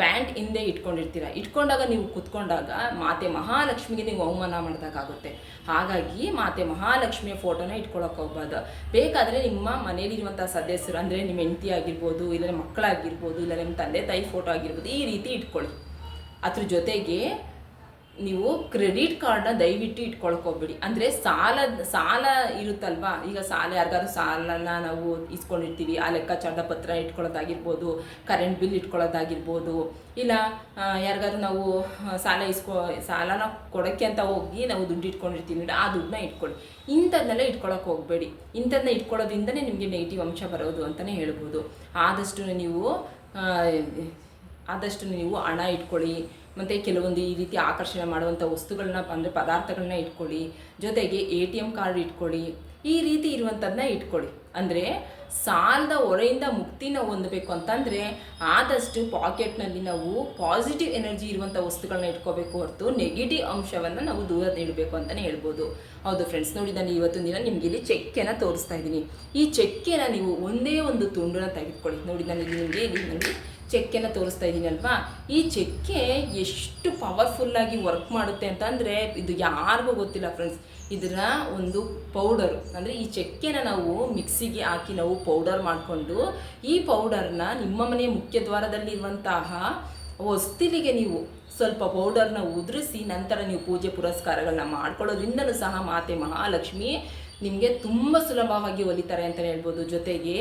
ಪ್ಯಾಂಟ್ ಹಿಂದೆ ಇಟ್ಕೊಂಡಿರ್ತೀರ. ಇಟ್ಕೊಂಡಾಗ ನೀವು ಕುತ್ಕೊಂಡಾಗ ಮಾತೆ ಮಹಾಲಕ್ಷ್ಮಿಗೆ ನೀವು ಅವಮಾನ ಮಾಡಿದಾಗುತ್ತೆ ಹಾಗಾಗಿ ಮಾತೆ ಮಹಾಲಕ್ಷ್ಮಿಯ ಫೋಟೋನ ಇಟ್ಕೊಳಕ್ಕೆ ಹೋಗ್ಬಾರ್ದು. ಬೇಕಾದರೆ ನಿಮ್ಮ ಮನೇಲಿರುವಂಥ ಸದಸ್ಯರು, ಅಂದರೆ ನಿಮ್ಮ ಹೆಂಡತಿ ಆಗಿರ್ಬೋದು ಇಲ್ಲ ಮಕ್ಕಳಾಗಿರ್ಬೋದು ಇಲ್ಲ ನಿಮ್ಮ ತಂದೆ ತಾಯಿ ಫೋಟೋ ಆಗಿರ್ಬೋದು, ಈ ರೀತಿ ಇಟ್ಕೊಳ್ಳಿ. ಅದ್ರ ಜೊತೆಗೆ ನೀವು ಕ್ರೆಡಿಟ್ ಕಾರ್ಡ್ನ ದಯವಿಟ್ಟು ಇಟ್ಕೊಳ್ಕೊಬಿಡಿ ಅಂದರೆ ಸಾಲ ಸಾಲ ಇರುತ್ತಲ್ವಾ? ಈಗ ಸಾಲ, ಯಾರಿಗಾದ್ರು ಸಾಲನ ನಾವು ಇಸ್ಕೊಂಡಿರ್ತೀವಿ. ಆ ಲೆಕ್ಕಾಚಾರದ ಪತ್ರ ಇಟ್ಕೊಳ್ಳೋದಾಗಿರ್ಬೋದು ಕರೆಂಟ್ ಬಿಲ್ ಇಟ್ಕೊಳ್ಳೋದಾಗಿರ್ಬೋದು, ಇಲ್ಲ ಯಾರಿಗಾದ್ರೂ ನಾವು ಸಾಲ ಇಸ್ಕೊ, ಸಾಲನ ಕೊಡೋಕ್ಕೆ ಅಂತ ಹೋಗಿ ನಾವು ದುಡ್ಡು ಇಟ್ಕೊಂಡಿರ್ತೀವಿ ಆ ದುಡ್ಡನ್ನ ಇಟ್ಕೊಳ್ಳಿ. ಇಂಥದ್ದನ್ನೆಲ್ಲ ಇಟ್ಕೊಳ್ಳೋಕೆ ಹೋಗಬೇಡಿ. ಇಂಥದ್ದನ್ನ ಇಟ್ಕೊಳ್ಳೋದ್ರಿಂದನೇ ನಿಮಗೆ ನೆಗೆಟಿವ್ ಅಂಶ ಬರೋದು ಅಂತಲೇ ಹೇಳ್ಬೋದು. ಆದಷ್ಟು ನೀವು ಆದಷ್ಟು ನೀವು ಹಣ ಇಟ್ಕೊಳ್ಳಿ. ಮತ್ತು ಕೆಲವೊಂದು ಈ ರೀತಿ ಆಕರ್ಷಣೆ ಮಾಡುವಂಥ ವಸ್ತುಗಳನ್ನ ಅಂದರೆ ಪದಾರ್ಥಗಳನ್ನ ಇಟ್ಕೊಳ್ಳಿ. ಜೊತೆಗೆ ಎ ಟಿ ಎಂ ಕಾರ್ಡ್ ಇಟ್ಕೊಳ್ಳಿ. ಈ ರೀತಿ ಇರುವಂಥದ್ದನ್ನ ಇಟ್ಕೊಳ್ಳಿ. ಅಂದರೆ ಸಾಲದ ಹೊರೆಯಿಂದ ಮುಕ್ತಿನ ಹೊಂದಬೇಕು ಅಂತಂದರೆ ಆದಷ್ಟು ಪಾಕೆಟ್ನಲ್ಲಿ ನಾವು ಪಾಸಿಟಿವ್ ಎನರ್ಜಿ ಇರುವಂಥ ವಸ್ತುಗಳನ್ನ ಇಟ್ಕೋಬೇಕು ಹೊರತು ನೆಗೆಟಿವ್ ಅಂಶವನ್ನು ನಾವು ದೂರ ನೀಡಬೇಕು ಅಂತಲೇ ಹೇಳ್ಬೋದು. ಹೌದು ಫ್ರೆಂಡ್ಸ್, ನೋಡಿ ನಾನು ಇವತ್ತಿನ ದಿನ ನಿಮಗೆ ಇಲ್ಲಿ ಚೆಕ್ಕೆನ ತೋರಿಸ್ತಾ ಇದ್ದೀನಿ. ಈ ಚೆಕ್ಕೆನ ನೀವು ಒಂದೇ ಒಂದು ತುಂಡನ್ನ ತೆಗೆದುಕೊಳ್ಳಿ. ನೋಡಿ ನಾನು ಇಲ್ಲಿ ನಿಮಗೆ ಇಲ್ಲಿ ನೋಡಿ ಚೆಕ್ಕೆನ ತೋರಿಸ್ತಾ ಇದ್ದೀನಿ ಅಲ್ವಾ? ಈ ಚೆಕ್ಕೆ ಎಷ್ಟು ಪವರ್ಫುಲ್ಲಾಗಿ ವರ್ಕ್ ಮಾಡುತ್ತೆ ಅಂತಂದರೆ ಇದು ಯಾರಿಗೂ ಗೊತ್ತಿಲ್ಲ ಫ್ರೆಂಡ್ಸ್ ಇದರ ಒಂದು ಪೌಡರು ಅಂದರೆ ಈ ಚೆಕ್ಕೆನ ನಾವು ಮಿಕ್ಸಿಗೆ ಹಾಕಿ ನಾವು ಪೌಡರ್ ಮಾಡಿಕೊಂಡು, ಈ ಪೌಡರ್ನ ನಿಮ್ಮ ಮನೆಯ ಮುಖ್ಯ ದ್ವಾರದಲ್ಲಿರುವಂತಹ ಹೊಸ್ತಿಲಿಗೆ ನೀವು ಸ್ವಲ್ಪ ಪೌಡರ್ನ ಉದುರಿಸಿ ನಂತರ ನೀವು ಪೂಜೆ ಪುರಸ್ಕಾರಗಳನ್ನ ಮಾಡ್ಕೊಳ್ಳೋದ್ರಿಂದಲೂ ಸಹ ಮಾತೆ ಮಹಾಲಕ್ಷ್ಮಿ ನಿಮಗೆ ತುಂಬ ಸುಲಭವಾಗಿ ಒಲಿತಾರೆ ಅಂತಲೇ ಹೇಳ್ಬೋದು. ಜೊತೆಗೆ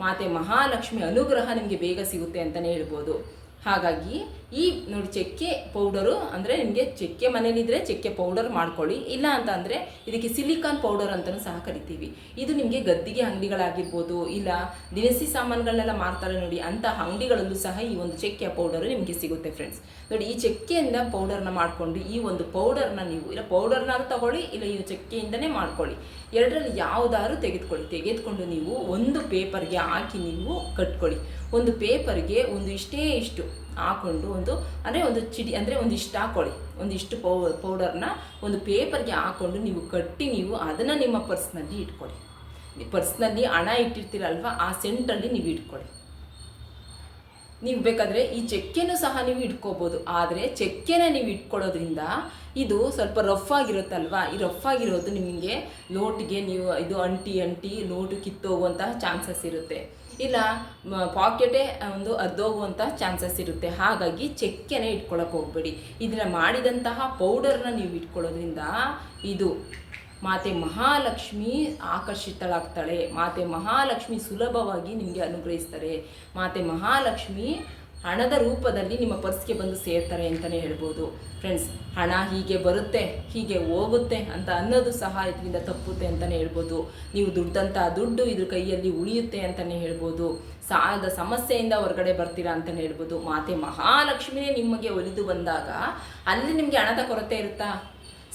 ಮಾತೆ ಮಹಾಲಕ್ಷ್ಮಿ ಅನುಗ್ರಹ ನಿಮಗೆ ಬೇಗ ಸಿಗುತ್ತೆ ಅಂತಲೇ ಹೇಳ್ಬೋದು. ಹಾಗಾಗಿ ಈ ನೋಡಿ ಚಕ್ಕೆ ಪೌಡರು ಅಂದರೆ ನಿಮಗೆ ಚಕ್ಕೆ ಮನೇಲಿದ್ದರೆ ಚಕ್ಕೆ ಪೌಡರ್ ಮಾಡ್ಕೊಳ್ಳಿ, ಇಲ್ಲ ಅಂತ ಅಂದರೆ ಇದಕ್ಕೆ ಸಿಲಿಕಾನ್ ಪೌಡರ್ ಅಂತಲೂ ಸಹ ಕರಿತೀವಿ. ಇದು ನಿಮಗೆ ಗದ್ದಿಗೆ ಅಂಗಡಿಗಳಾಗಿರ್ಬೋದು, ಇಲ್ಲ ದಿನಸಿ ಸಾಮಾನುಗಳನ್ನೆಲ್ಲ ಮಾರ್ತಾರೆ ನೋಡಿ ಅಂಥ ಅಂಗಡಿಗಳಲ್ಲೂ ಸಹ ಈ ಒಂದು ಚಕ್ಕೆ ಪೌಡರು ನಿಮಗೆ ಸಿಗುತ್ತೆ ಫ್ರೆಂಡ್ಸ್ ನೋಡಿ, ಈ ಚಕ್ಕೆಯಿಂದ ಪೌಡರ್ನ ಮಾಡಿಕೊಂಡು, ಈ ಒಂದು ಪೌಡರ್ನ ನೀವು, ಇಲ್ಲ ಪೌಡರ್ನಾದ್ರು ತಗೊಳ್ಳಿ, ಇಲ್ಲ ಈ ಚಕ್ಕೆಯಿಂದನೇ ಮಾಡ್ಕೊಳ್ಳಿ. ಎರಡರಲ್ಲಿ ಯಾವುದಾದ್ರು ತೆಗೆದುಕೊಳ್ಳಿ. ತೆಗೆದುಕೊಂಡು ನೀವು ಒಂದು ಪೇಪರ್ಗೆ ಹಾಕಿ ನೀವು ಕಟ್ಕೊಳ್ಳಿ. ಒಂದು ಪೇಪರ್ಗೆ ಒಂದು ಇಷ್ಟೇ ಇಷ್ಟು ಹಾಕೊಂಡು ಒಂದು, ಅಂದರೆ ಒಂದು ಚಿಡಿ, ಅಂದರೆ ಒಂದಿಷ್ಟು ಹಾಕೊಳ್ಳಿ ಒಂದಿಷ್ಟು ಪೌ, ಪೌಡರ್ನ ಒಂದು ಪೇಪರ್ಗೆ ಹಾಕೊಂಡು ನೀವು ಕಟ್ಟಿ ನೀವು ಅದನ್ನು ನಿಮ್ಮ ಪರ್ಸ್ನಲ್ಲಿ ಇಟ್ಕೊಳ್ಳಿ. ಪರ್ಸ್ನಲ್ಲಿ ಹಣ ಇಟ್ಟಿರ್ತೀರಲ್ವ, ಆ ಸೆಂಟಲ್ಲಿ ನೀವು ಇಟ್ಕೊಳ್ಳಿ. ನೀವು ಬೇಕಾದರೆ ಈ ಚೆಕ್ಕೆನು ಸಹ ನೀವು ಇಟ್ಕೋಬೋದು, ಆದರೆ ಚೆಕ್ಕೆನ ನೀವು ಇಟ್ಕೊಳ್ಳೋದ್ರಿಂದ ಇದು ಸ್ವಲ್ಪ ರಫ್ ಆಗಿರುತ್ತಲ್ವಾ? ಈ ರಫ್ ಆಗಿರೋದು ನಿಮಗೆ ಲೋಟಿಗೆ ನೀವು ಇದು ಅಂಟಿ ಅಂಟಿ ಲೋಟು ಕಿತ್ತೋಗುವಂತಹ ಚಾನ್ಸಸ್ ಇರುತ್ತೆ. ಇಲ್ಲ ಪಾಕೆಟೇ ಒಂದು ಅದ್ದೋಗುವಂಥ ಚಾನ್ಸಸ್ ಇರುತ್ತೆ. ಹಾಗಾಗಿ ಚಕ್ಕೆನೇ ಇಟ್ಕೊಳ್ಳೋಕೆ ಹೋಗಬೇಡಿ. ಇದನ್ನ ಮಾಡಿದಂತಹ ಪೌಡರ್ನ ನೀವು ಇಟ್ಕೊಳ್ಳೋದ್ರಿಂದ ಇದು ಮಾತೆ ಮಹಾಲಕ್ಷ್ಮಿ ಆಕರ್ಷಿತಳಾಗ್ತಾಳೆ. ಮಾತೆ ಮಹಾಲಕ್ಷ್ಮಿ ಸುಲಭವಾಗಿ ನಿಮಗೆ ಅನುಗ್ರಹಿಸ್ತಾರೆ. ಮಾತೆ ಮಹಾಲಕ್ಷ್ಮಿ ಹಣದ ರೂಪದಲ್ಲಿ ನಿಮ್ಮ ಪರ್ಸ್ಗೆ ಬಂದು ಸೇರ್ತಾರೆ ಅಂತಲೇ ಹೇಳ್ಬೋದು. ಫ್ರೆಂಡ್ಸ್ ಹಣ ಹೀಗೆ ಬರುತ್ತೆ, ಹೀಗೆ ಹೋಗುತ್ತೆ ಅಂತ ಅನ್ನೋದು ಸಹ ಇದರಿಂದ ತಪ್ಪುತ್ತೆ ಅಂತಲೇ ಹೇಳ್ಬೋದು. ನೀವು ದುಡ್ಡಂಥ ದುಡ್ಡು ಇದ್ರ ಕೈಯಲ್ಲಿ ಉಳಿಯುತ್ತೆ ಅಂತಲೇ ಹೇಳ್ಬೋದು. ಸಾಲದ ಸಮಸ್ಯೆಯಿಂದ ಹೊರಗಡೆ ಬರ್ತೀರಾ ಅಂತಲೇ ಹೇಳ್ಬೋದು. ಮಾತೆ ಮಹಾಲಕ್ಷ್ಮಿನೇ ನಿಮಗೆ ಒಲಿದು ಬಂದಾಗ ಅಲ್ಲಿ ನಿಮಗೆ ಹಣದ ಕೊರತೆ ಇರುತ್ತಾ?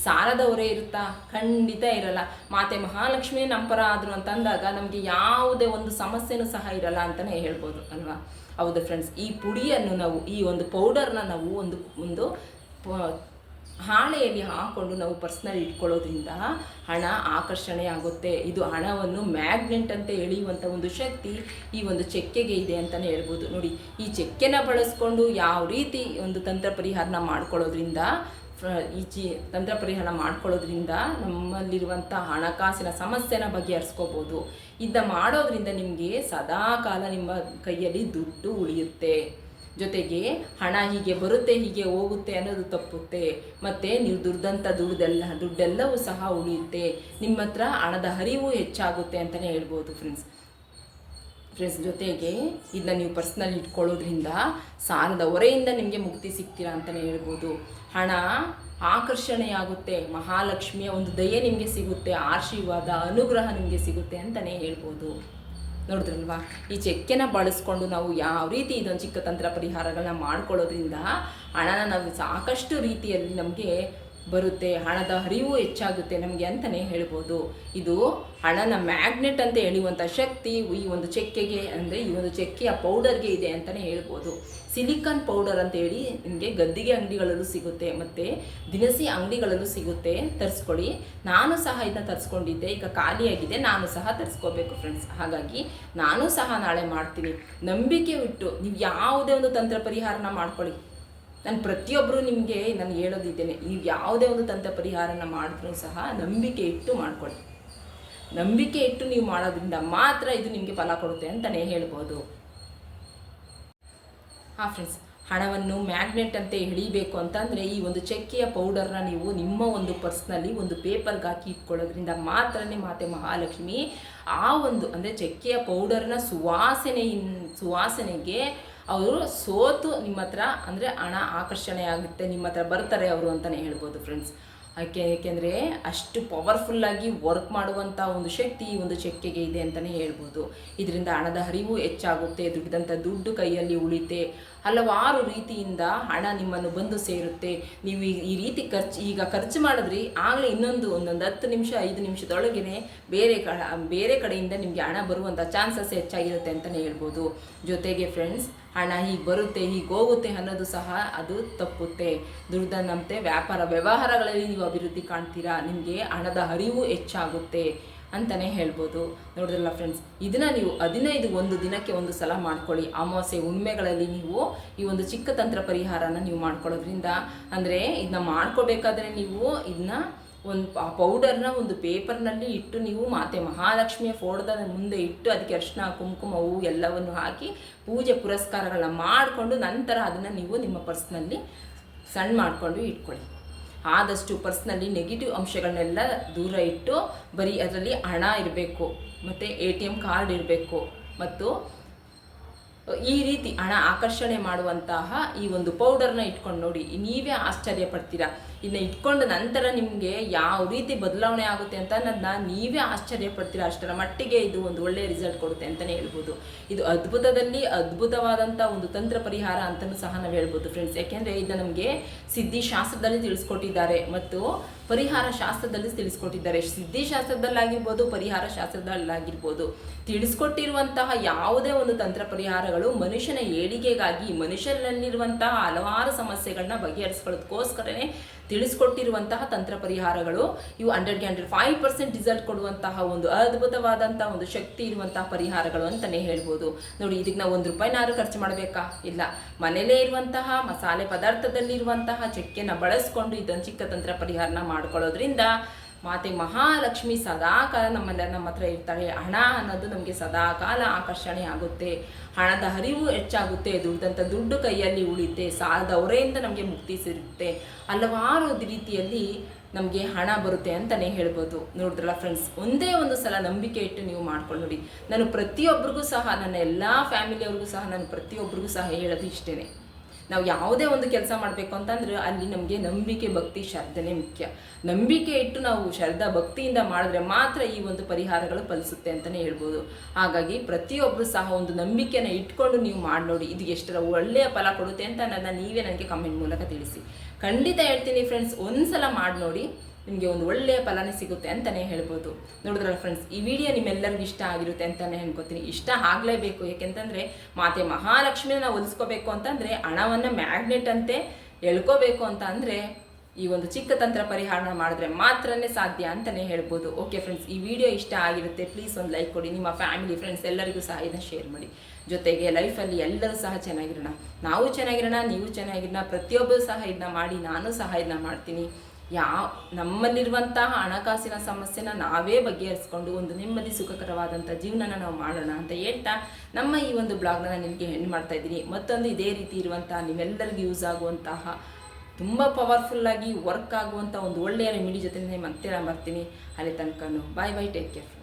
ಸಾಲದ ಹೊರೆ ಇರುತ್ತಾ? ಖಂಡಿತ ಇರಲ್ಲ. ಮಾತೆ ಮಹಾಲಕ್ಷ್ಮಿ ನಮ್ಮ ಪರ ಆದರು ಅಂತಂದಾಗ ನಮಗೆ ಯಾವುದೇ ಒಂದು ಸಮಸ್ಯೆನೂ ಸಹ ಇರಲ್ಲ ಅಂತಲೇ ಹೇಳ್ಬೋದು, ಅಲ್ವಾ? ಹೌದು ಫ್ರೆಂಡ್ಸ್ ಈ ಪುಡಿಯನ್ನು ನಾವು, ಈ ಒಂದು ಪೌಡರ್ನ ನಾವು ಒಂದು ಒಂದು ಹಾಳೆಯಲ್ಲಿ ಹಾಕೊಂಡು ನಾವು ಪರ್ಸ್ನಲ್ ಇಟ್ಕೊಳ್ಳೋದ್ರಿಂದ ಹಣ ಆಕರ್ಷಣೆ ಆಗುತ್ತೆ. ಇದು ಹಣವನ್ನು ಮ್ಯಾಗ್ನೆಟ್ ಅಂತ ಎಳೆಯುವಂಥ ಒಂದು ಶಕ್ತಿ ಈ ಒಂದು ಚೆಕ್ಕೆಗೆ ಇದೆ ಅಂತಲೇ ಹೇಳ್ಬೋದು. ನೋಡಿ, ಈ ಚೆಕ್ಕೆನ ಬಳಸ್ಕೊಂಡು ಯಾವ ರೀತಿ ಒಂದು ತಂತ್ರ ಪರಿಹಾರನ ಮಾಡ್ಕೊಳ್ಳೋದ್ರಿಂದ ಫ್ರ- ಈ ತಂತ್ರ ಪರಿಹಾರ ಮಾಡ್ಕೊಳ್ಳೋದ್ರಿಂದ ನಮ್ಮಲ್ಲಿರುವಂಥ ಹಣಕಾಸಿನ ಸಮಸ್ಯೆನ ಬಗೆಹರಿಸ್ಕೋಬೋದು. ಇದನ್ನ ಮಾಡೋದ್ರಿಂದ ನಿಮಗೆ ಸದಾ ಕಾಲ ನಿಮ್ಮ ಕೈಯಲ್ಲಿ ದುಡ್ಡು ಉಳಿಯುತ್ತೆ. ಜೊತೆಗೆ ಹಣ ಹೀಗೆ ಬರುತ್ತೆ, ಹೀಗೆ ಹೋಗುತ್ತೆ ಅನ್ನೋದು ತಪ್ಪುತ್ತೆ. ಮತ್ತು ನೀವು ದುಡ್ದಂಥ ದುಡ್ಡೆಲ್ಲ, ದುಡ್ಡೆಲ್ಲವೂ ಸಹ ಉಳಿಯುತ್ತೆ. ನಿಮ್ಮ ಹತ್ರ ಹಣದ ಹರಿವು ಹೆಚ್ಚಾಗುತ್ತೆ ಅಂತಲೇ ಹೇಳ್ಬೋದು ಫ್ರೆಂಡ್ಸ್ ಫ್ರೆಂಡ್ಸ್ ಜೊತೆಗೆ ಇದನ್ನ ನೀವು ಪರ್ಸ್ನಲ್ ಇಟ್ಕೊಳ್ಳೋದ್ರಿಂದ ಸಾಲದ ಹೊರೆಯಿಂದ ನಿಮಗೆ ಮುಕ್ತಿ ಸಿಗ್ತೀರಾ ಅಂತಲೇ ಹೇಳ್ಬೋದು. ಹಣ ಆಕರ್ಷಣೆಯಾಗುತ್ತೆ, ಮಹಾಲಕ್ಷ್ಮಿಯ ಒಂದು ದಯೆ ನಿಮಗೆ ಸಿಗುತ್ತೆ, ಆಶೀರ್ವಾದ, ಅನುಗ್ರಹ ನಿಮಗೆ ಸಿಗುತ್ತೆ ಅಂತಲೇ ಹೇಳ್ಬೋದು. ನೋಡಿದ್ರಲ್ವಾ? ಈ ಚೆಕ್ಕೆನ ಬಳಸ್ಕೊಂಡು ನಾವು ಯಾವ ರೀತಿ ಇದೊಂದು ಚಿಕ್ಕ ತಂತ್ರ ಪರಿಹಾರಗಳನ್ನ ಮಾಡ್ಕೊಳ್ಳೋದ್ರಿಂದ ಹಣನ ನಾವು ಸಾಕಷ್ಟು ರೀತಿಯಲ್ಲಿ ನಮಗೆ ಬರುತ್ತೆ, ಹಣದ ಹರಿವು ಹೆಚ್ಚಾಗುತ್ತೆ ನಮಗೆ ಅಂತಲೇ ಹೇಳ್ಬೋದು. ಇದು ಹಣನ ಮ್ಯಾಗ್ನೆಟ್ ಅಂತ ಎಳೆಯುವಂಥ ಶಕ್ತಿ, ಈ ಒಂದು ಚೆಕ್ಕೆಗೆ ಅಂದರೆ ಈ ಒಂದು ಚೆಕ್ಕೆಯ ಪೌಡರ್ಗೆ ಇದೆ ಅಂತಲೇ ಹೇಳ್ಬೋದು. ಸಿಲಿಕಾನ್ ಪೌಡರ್ ಅಂತ ಹೇಳಿ ನಿಮಗೆ ಗದ್ದಿಗೆ ಅಂಗಡಿಗಳಲ್ಲೂ ಸಿಗುತ್ತೆ, ಮತ್ತು ದಿನಸಿ ಅಂಗಡಿಗಳಲ್ಲೂ ಸಿಗುತ್ತೆ. ತರಿಸ್ಕೊಳ್ಳಿ. ನಾನು ಸಹ ಇದನ್ನ ತರಿಸ್ಕೊಂಡಿದ್ದೆ, ಈಗ ಖಾಲಿಯಾಗಿದೆ ನಾನು ಸಹ ತರಿಸ್ಕೋಬೇಕು ಫ್ರೆಂಡ್ಸ್ ಹಾಗಾಗಿ ನಾನು ಸಹ ನಾಳೆ ಮಾಡ್ತೀನಿ. ನಂಬಿಕೆ ಬಿಟ್ಟು ನೀವು ಯಾವುದೇ ಒಂದು ತಂತ್ರ ಪರಿಹಾರನ ಮಾಡ್ಕೊಳ್ಳಿ. ನಾನು ಪ್ರತಿಯೊಬ್ಬರು ನಿಮಗೆ ನಾನು ಹೇಳೋದಿದ್ದೇನೆ, ನೀವು ಯಾವುದೇ ಒಂದು ತಂತ್ರ ಪರಿಹಾರನ ಮಾಡಿದ್ರೂ ಸಹ ನಂಬಿಕೆ ಇಟ್ಟು ಮಾಡ್ಕೊಳ್ಳಿ. ನಂಬಿಕೆ ಇಟ್ಟು ನೀವು ಮಾಡೋದ್ರಿಂದ ಮಾತ್ರ ಇದು ನಿಮಗೆ ಫಲ ಕೊಡುತ್ತೆ ಅಂತಲೇ ಹೇಳ್ಬೋದು. ಹಾಂ ಫ್ರೆಂಡ್ಸ್ ಹಣವನ್ನು ಮ್ಯಾಗ್ನೆಟ್ ಅಂತ ಎಳಿಬೇಕು ಅಂತಂದರೆ ಈ ಒಂದು ಚೆಕ್ಕೆಯ ಪೌಡರ್ನ ನೀವು ನಿಮ್ಮ ಒಂದು ಪರ್ಸ್ನಲ್ಲಿ ಒಂದು ಪೇಪರ್ಗೆ ಹಾಕಿ ಇಟ್ಕೊಳ್ಳೋದ್ರಿಂದ ಮಾತ್ರನೇ ಮಾತೆ ಮಹಾಲಕ್ಷ್ಮಿ ಆ ಒಂದು ಅಂದರೆ ಚೆಕ್ಕೆಯ ಪೌಡರ್ನ ಸುವಾಸನೆಯಿನ್ ಸುವಾಸನೆಗೆ ಅವರು ಸೋತು ನಿಮ್ಮ ಹತ್ರ ಅಂದರೆ ಹಣ ಆಕರ್ಷಣೆ ಆಗುತ್ತೆ, ನಿಮ್ಮ ಹತ್ರ ಬರ್ತಾರೆ ಅವರು ಅಂತಲೇ ಹೇಳ್ಬೋದು ಫ್ರೆಂಡ್ಸ್ ಯಾಕೆ ಏಕೆಂದರೆ ಅಷ್ಟು ಪವರ್ಫುಲ್ಲಾಗಿ ವರ್ಕ್ ಮಾಡುವಂಥ ಒಂದು ಶಕ್ತಿ ಈ ಒಂದು ಚೆಕ್ಕೆಗೆ ಇದೆ ಅಂತಲೇ ಹೇಳ್ಬೋದು. ಇದರಿಂದ ಹಣದ ಹರಿವು ಹೆಚ್ಚಾಗುತ್ತೆ ದುಡ್ಡಿದಂಥ ದುಡ್ಡು ಕೈಯಲ್ಲಿ ಉಳಿತೆ ಹಲವಾರು ರೀತಿಯಿಂದ ಹಣ ನಿಮ್ಮನ್ನು ಬಂದು ಸೇರುತ್ತೆ. ನೀವು ಈ- ರೀತಿ ಖರ್ಚು, ಈಗ ಖರ್ಚು ಮಾಡಿದ್ರಿ, ಆಗಲೇ ಇನ್ನೊಂದು ಒಂದೊಂದು ಹತ್ತು ನಿಮಿಷ, ಐದು ನಿಮಿಷದೊಳಗೇ ಬೇರೆ ಕ ಬೇರೆ ಕಡೆಯಿಂದ ನಿಮಗೆ ಹಣ ಬರುವಂಥ ಚಾನ್ಸಸ್ ಹೆಚ್ಚಾಗಿರುತ್ತೆ ಅಂತಲೇ ಹೇಳ್ಬೋದು. ಜೊತೆಗೆ ಫ್ರೆಂಡ್ಸ್ ಹಣ ಹೀಗೆ ಬರುತ್ತೆ, ಹೀಗೆ ಹೋಗುತ್ತೆ ಅನ್ನೋದು ಸಹ ಅದು ತಪ್ಪುತ್ತೆ. ದುರ್ದನಂತೆ ವ್ಯಾಪಾರ ವ್ಯವಹಾರಗಳಲ್ಲಿ ನೀವು ಅಭಿವೃದ್ಧಿ ಕಾಣ್ತೀರಾ? ನಿಮಗೆ ಹಣದ ಹರಿವು ಹೆಚ್ಚಾಗುತ್ತೆ. ಅಂತಲೇ ಹೇಳ್ಬೋದು. ನೋಡಿದ್ರಲ್ಲ ಫ್ರೆಂಡ್ಸ್ ಇದನ್ನು ನೀವು ಹದಿನೈದು ಒಂದು ದಿನಕ್ಕೆ ಒಂದು ಸಲ ಮಾಡ್ಕೊಳ್ಳಿ. ಅಮಾವಾಸ್ಯೆ ಹುಣ್ಣಿಮೆಗಳಲ್ಲಿ ನೀವು ಈ ಒಂದು ಚಿಕ್ಕ ತಂತ್ರ ಪರಿಹಾರನ ನೀವು ಮಾಡ್ಕೊಳ್ಳೋದ್ರಿಂದ ಅಂದರೆ ಇದನ್ನ ಮಾಡ್ಕೋಬೇಕಾದ್ರೆ ನೀವು ಇದನ್ನ ಒಂದು ಪೌಡರ್ನ ಒಂದು ಪೇಪರ್ನಲ್ಲಿ ಇಟ್ಟು ನೀವು ಮಾತೆ ಮಹಾಲಕ್ಷ್ಮಿಯ ಫೋಟೋದ ಮುಂದೆ ಇಟ್ಟು ಅದಕ್ಕೆ ಅರಿಶಿನ ಕುಂಕುಮ ಹೂವು ಎಲ್ಲವನ್ನು ಹಾಕಿ ಪೂಜೆ ಪುರಸ್ಕಾರಗಳನ್ನ ಮಾಡಿಕೊಂಡು ನಂತರ ಅದನ್ನು ನೀವು ನಿಮ್ಮ ಪರ್ಸ್ನಲ್ಲಿ ಸಣ್ಣ ಮಾಡಿಕೊಂಡು ಇಟ್ಕೊಳ್ಳಿ. ಆದಷ್ಟು ಪರ್ಸ್ನಲ್ಲಿ ನೆಗೆಟಿವ್ ಅಂಶಗಳನ್ನೆಲ್ಲ ದೂರ ಇಟ್ಟು ಬರೀ ಅದರಲ್ಲಿ ಹಣ ಇರಬೇಕು, ಮತ್ತು ಎ ಟಿ ಎಂ ಕಾರ್ಡ್ ಇರಬೇಕು, ಮತ್ತು ಈ ರೀತಿ ಹಣ ಆಕರ್ಷಣೆ ಮಾಡುವಂತಹ ಈ ಒಂದು ಪೌಡರ್ನ ಇಟ್ಕೊಂಡು ನೋಡಿ, ನೀವೇ ಆಶ್ಚರ್ಯ ಪಡ್ತೀರಾ ಇನ್ನು ಇಟ್ಕೊಂಡ ನಂತರ ನಿಮಗೆ ಯಾವ ರೀತಿ ಬದಲಾವಣೆ ಆಗುತ್ತೆ ಅಂತ ಅನ್ನೋದನ್ನ ನೀವೇ ಆಶ್ಚರ್ಯ ಪಡ್ತೀರಾ? ಅಷ್ಟರ ಮಟ್ಟಿಗೆ ಇದು ಒಂದು ಒಳ್ಳೆಯ ರಿಸಲ್ಟ್ ಕೊಡುತ್ತೆ ಅಂತಲೇ ಹೇಳ್ಬೋದು. ಇದು ಅದ್ಭುತದಲ್ಲಿ ಅದ್ಭುತವಾದಂಥ ಒಂದು ತಂತ್ರ ಪರಿಹಾರ ಅಂತಲೂ ಸಹ ನಾವು ಹೇಳ್ಬೋದು ಫ್ರೆಂಡ್ಸ್ ಯಾಕೆಂದರೆ ಇದು ನಮಗೆ ಸಿದ್ಧಿ ಶಾಸ್ತ್ರದಲ್ಲಿ ತಿಳಿಸ್ಕೊಟ್ಟಿದ್ದಾರೆ ಮತ್ತು ಪರಿಹಾರ ಶಾಸ್ತ್ರದಲ್ಲಿ ತಿಳಿಸ್ಕೊಟ್ಟಿದ್ದಾರೆ. ಸಿದ್ಧಿ ಶಾಸ್ತ್ರದಲ್ಲಾಗಿರ್ಬೋದು, ಪರಿಹಾರ ಶಾಸ್ತ್ರದಲ್ಲಾಗಿರ್ಬೋದು. ತಿಳಿಸ್ಕೊಟ್ಟಿರುವಂತಹ ಯಾವುದೇ ಒಂದು ತಂತ್ರ ಪರಿಹಾರಗಳು ಮನುಷ್ಯನ ಏಳಿಗೆಗಾಗಿ ಮನುಷ್ಯನಲ್ಲಿರುವಂತಹ ಹಲವಾರು ಸಮಸ್ಯೆಗಳನ್ನ ಬಗೆಹರಿಸ್ಕೊಳ್ಳೋದಕ್ಕೋಸ್ಕರನೇ ತಿಳಿಸ್ಕೊಟ್ಟಿರುವಂತಹ ತಂತ್ರ ಪರಿಹಾರಗಳು ಇವು hundred hundred five percent result ಕೊಡುವಂತಹ ಒಂದು ಅದ್ಭುತವಾದಂತಹ ಒಂದು ಶಕ್ತಿ ಇರುವಂತಹ ಪರಿಹಾರಗಳು ಅಂತಲೇ ಹೇಳ್ಬೋದು. ನೋಡಿ, ಇದಕ್ಕೆ ನಾವು ಒಂದು ರೂಪಾಯಿನಾರು ಖರ್ಚು ಮಾಡಬೇಕಾ? ಇಲ್ಲ. ಮನೆಯಲ್ಲೇ ಇರುವಂತಹ, ಮಸಾಲೆ ಪದಾರ್ಥದಲ್ಲಿರುವಂತಹ, ಚಕ್ಕೆನ ಬಳಸ್ಕೊಂಡು ಇದೊಂದು ಚಿಕ್ಕ ತಂತ್ರ ಪರಿಹಾರನ ಮಾಡ್ಕೊಳ್ಳೋದ್ರಿಂದ ಮಾತೆ ಮಹಾಲಕ್ಷ್ಮಿ ಸದಾಕಾಲ ನಮ್ಮಲ್ಲ ನಮ್ಮ ಹತ್ರ ಇರ್ತಾಳೆ. ಹಣ ಅನ್ನೋದು ನಮಗೆ ಸದಾಕಾಲ ಆಕರ್ಷಣೆ ಆಗುತ್ತೆ. ಹಣದ ಹರಿವು ಹೆಚ್ಚಾಗುತ್ತೆ. ದುಡ್ಡಂತ ದುಡ್ಡು ಕೈಯಲ್ಲಿ ಉಳಿತೆ ಸಾಲದ ಹೊರೆಯಿಂದ ನಮಗೆ ಮುಕ್ತಿ ಸಿಗುತ್ತೆ. ಹಲವಾರು ರೀತಿಯಲ್ಲಿ ನಮಗೆ ಹಣ ಬರುತ್ತೆ ಅಂತಲೇ ಹೇಳ್ಬೋದು. ನೋಡಿದ್ರಲ್ಲ ಫ್ರೆಂಡ್ಸ್ ಒಂದೇ ಒಂದು ಸಲ ನಂಬಿಕೆ ಇಟ್ಟು ನೀವು ಮಾಡ್ಕೊಂಡು ನೋಡಿ ನಾನು ಪ್ರತಿಯೊಬ್ಬರಿಗೂ ಸಹ, ನನ್ನ ಎಲ್ಲ ಫ್ಯಾಮಿಲಿಯವ್ರಿಗೂ ಸಹ, ನಾನು ಪ್ರತಿಯೊಬ್ಬರಿಗೂ ಸಹ ಹೇಳೋದು ಇಷ್ಟೇ ನಾವು ಯಾವುದೇ ಒಂದು ಕೆಲಸ ಮಾಡಬೇಕು ಅಂತಂದ್ರೆ ಅಲ್ಲಿ ನಮಗೆ ನಂಬಿಕೆ, ಭಕ್ತಿ, ಶ್ರದ್ಧೆನೇ ಮುಖ್ಯ. ನಂಬಿಕೆ ಇಟ್ಟು ನಾವು ಶ್ರದ್ಧಾ, ಭಕ್ತಿಯಿಂದ ಮಾಡಿದ್ರೆ ಮಾತ್ರ ಈ ಒಂದು ಪರಿಹಾರಗಳು ಫಲಿಸುತ್ತೆ ಅಂತಲೇ ಹೇಳ್ಬೋದು. ಹಾಗಾಗಿ ಪ್ರತಿಯೊಬ್ಬರು ಸಹ ಒಂದು ನಂಬಿಕೆನ ಇಟ್ಕೊಂಡು ನೀವು ಮಾಡಿ ನೋಡಿ, ಇದು ಎಷ್ಟರ ಒಳ್ಳೆಯ ಫಲ ಕೊಡುತ್ತೆ ಅಂತ ನನ್ನ ನೀವೇ ನನಗೆ ಕಮೆಂಟ್ ಮೂಲಕ ತಿಳಿಸಿ. ಖಂಡಿತ ಹೇಳ್ತೀನಿ ಫ್ರೆಂಡ್ಸ್ ಒಂದ್ಸಲ ಮಾಡಿ ನೋಡಿ. ನಿಮಗೆ ಒಂದು ಒಳ್ಳೆಯ ಫಲನೇ ಸಿಗುತ್ತೆ ಅಂತಲೇ ಹೇಳ್ಬೋದು. ನೋಡಿದ್ರಲ್ಲ ಫ್ರೆಂಡ್ಸ್ ಈ ವಿಡಿಯೋ ನಿಮ್ಮೆಲ್ಲರಿಗೂ ಇಷ್ಟ ಆಗಿರುತ್ತೆ ಅಂತಲೇ ಹೇಳ್ಕೊತೀನಿ. ಇಷ್ಟ ಆಗಲೇಬೇಕು ಯಾಕೆಂತಂದರೆ ಮಾತೆ ಮಹಾಲಕ್ಷ್ಮಿನ ನಾವು ಒಲಿಸ್ಕೋಬೇಕು ಅಂತಂದರೆ ಹಣವನ್ನು ಮ್ಯಾಗ್ನೆಟ್ ಅಂತೆ ಎಳ್ಕೋಬೇಕು ಅಂತ ಅಂದರೆ ಈ ಒಂದು ಚಿಕ್ಕ ತಂತ್ರ ಪರಿಹಾರ ಮಾಡಿದ್ರೆ ಮಾತ್ರನೇ ಸಾಧ್ಯ ಅಂತಲೇ ಹೇಳ್ಬೋದು. ಓಕೆ ಫ್ರೆಂಡ್ಸ್ ಈ ವಿಡಿಯೋ ಇಷ್ಟ ಆಗಿರುತ್ತೆ ಪ್ಲೀಸ್ ಒಂದು ಲೈಕ್ ಕೊಡಿ. ನಿಮ್ಮ ಫ್ಯಾಮಿಲಿ ಫ್ರೆಂಡ್ಸ್ ಎಲ್ಲರಿಗೂ ಸಹ ಇದನ್ನು ಶೇರ್ ಮಾಡಿ. ಜೊತೆಗೆ ಲೈಫಲ್ಲಿ ಎಲ್ಲರೂ ಸಹ ಚೆನ್ನಾಗಿರೋಣ. ನಾವು ಚೆನ್ನಾಗಿರೋಣ, ನೀವು ಚೆನ್ನಾಗಿರೋಣ, ಪ್ರತಿಯೊಬ್ಬರು ಸಹ ಇದನ್ನ ಮಾಡಿ, ನಾನು ಸಹ ಇದನ್ನ ಮಾಡ್ತೀನಿ. ಯಾವ ನಮ್ಮಲ್ಲಿರುವಂತಹ ಹಣಕಾಸಿನ ಸಮಸ್ಯೆನ ನಾವೇ ಬಗೆಹರಿಸ್ಕೊಂಡು ಒಂದು ನೆಮ್ಮದಿ ಸುಖಕರವಾದಂಥ ಜೀವನನ ನಾವು ಮಾಡೋಣ ಅಂತ ಹೇಳ್ತಾ ನಮ್ಮ ಈ ಒಂದು ಬ್ಲಾಗ್ನ ನಾನು ನಿಮಗೆ ಹೆಣ್ಣು ಮಾಡ್ತಾ ಇದ್ದೀನಿ. ಮತ್ತೊಂದು ಇದೇ ರೀತಿ ಇರುವಂತಹ ನೀವೆಲ್ಲರಿಗೂ ಯೂಸ್ ಆಗುವಂತಹ ತುಂಬ ಪವರ್ಫುಲ್ಲಾಗಿ ವರ್ಕ್ ಆಗುವಂಥ ಒಂದು ಒಳ್ಳೆಯ ರೆಮಿಡಿ ಜೊತೆ ಮತ್ತೆ ನಾನು ಬರ್ತೀನಿ. ಅಲ್ಲಿ ತನಕ ಬಾಯ್ ಬಾಯ್ ಟೇಕ್ ಕೇರ್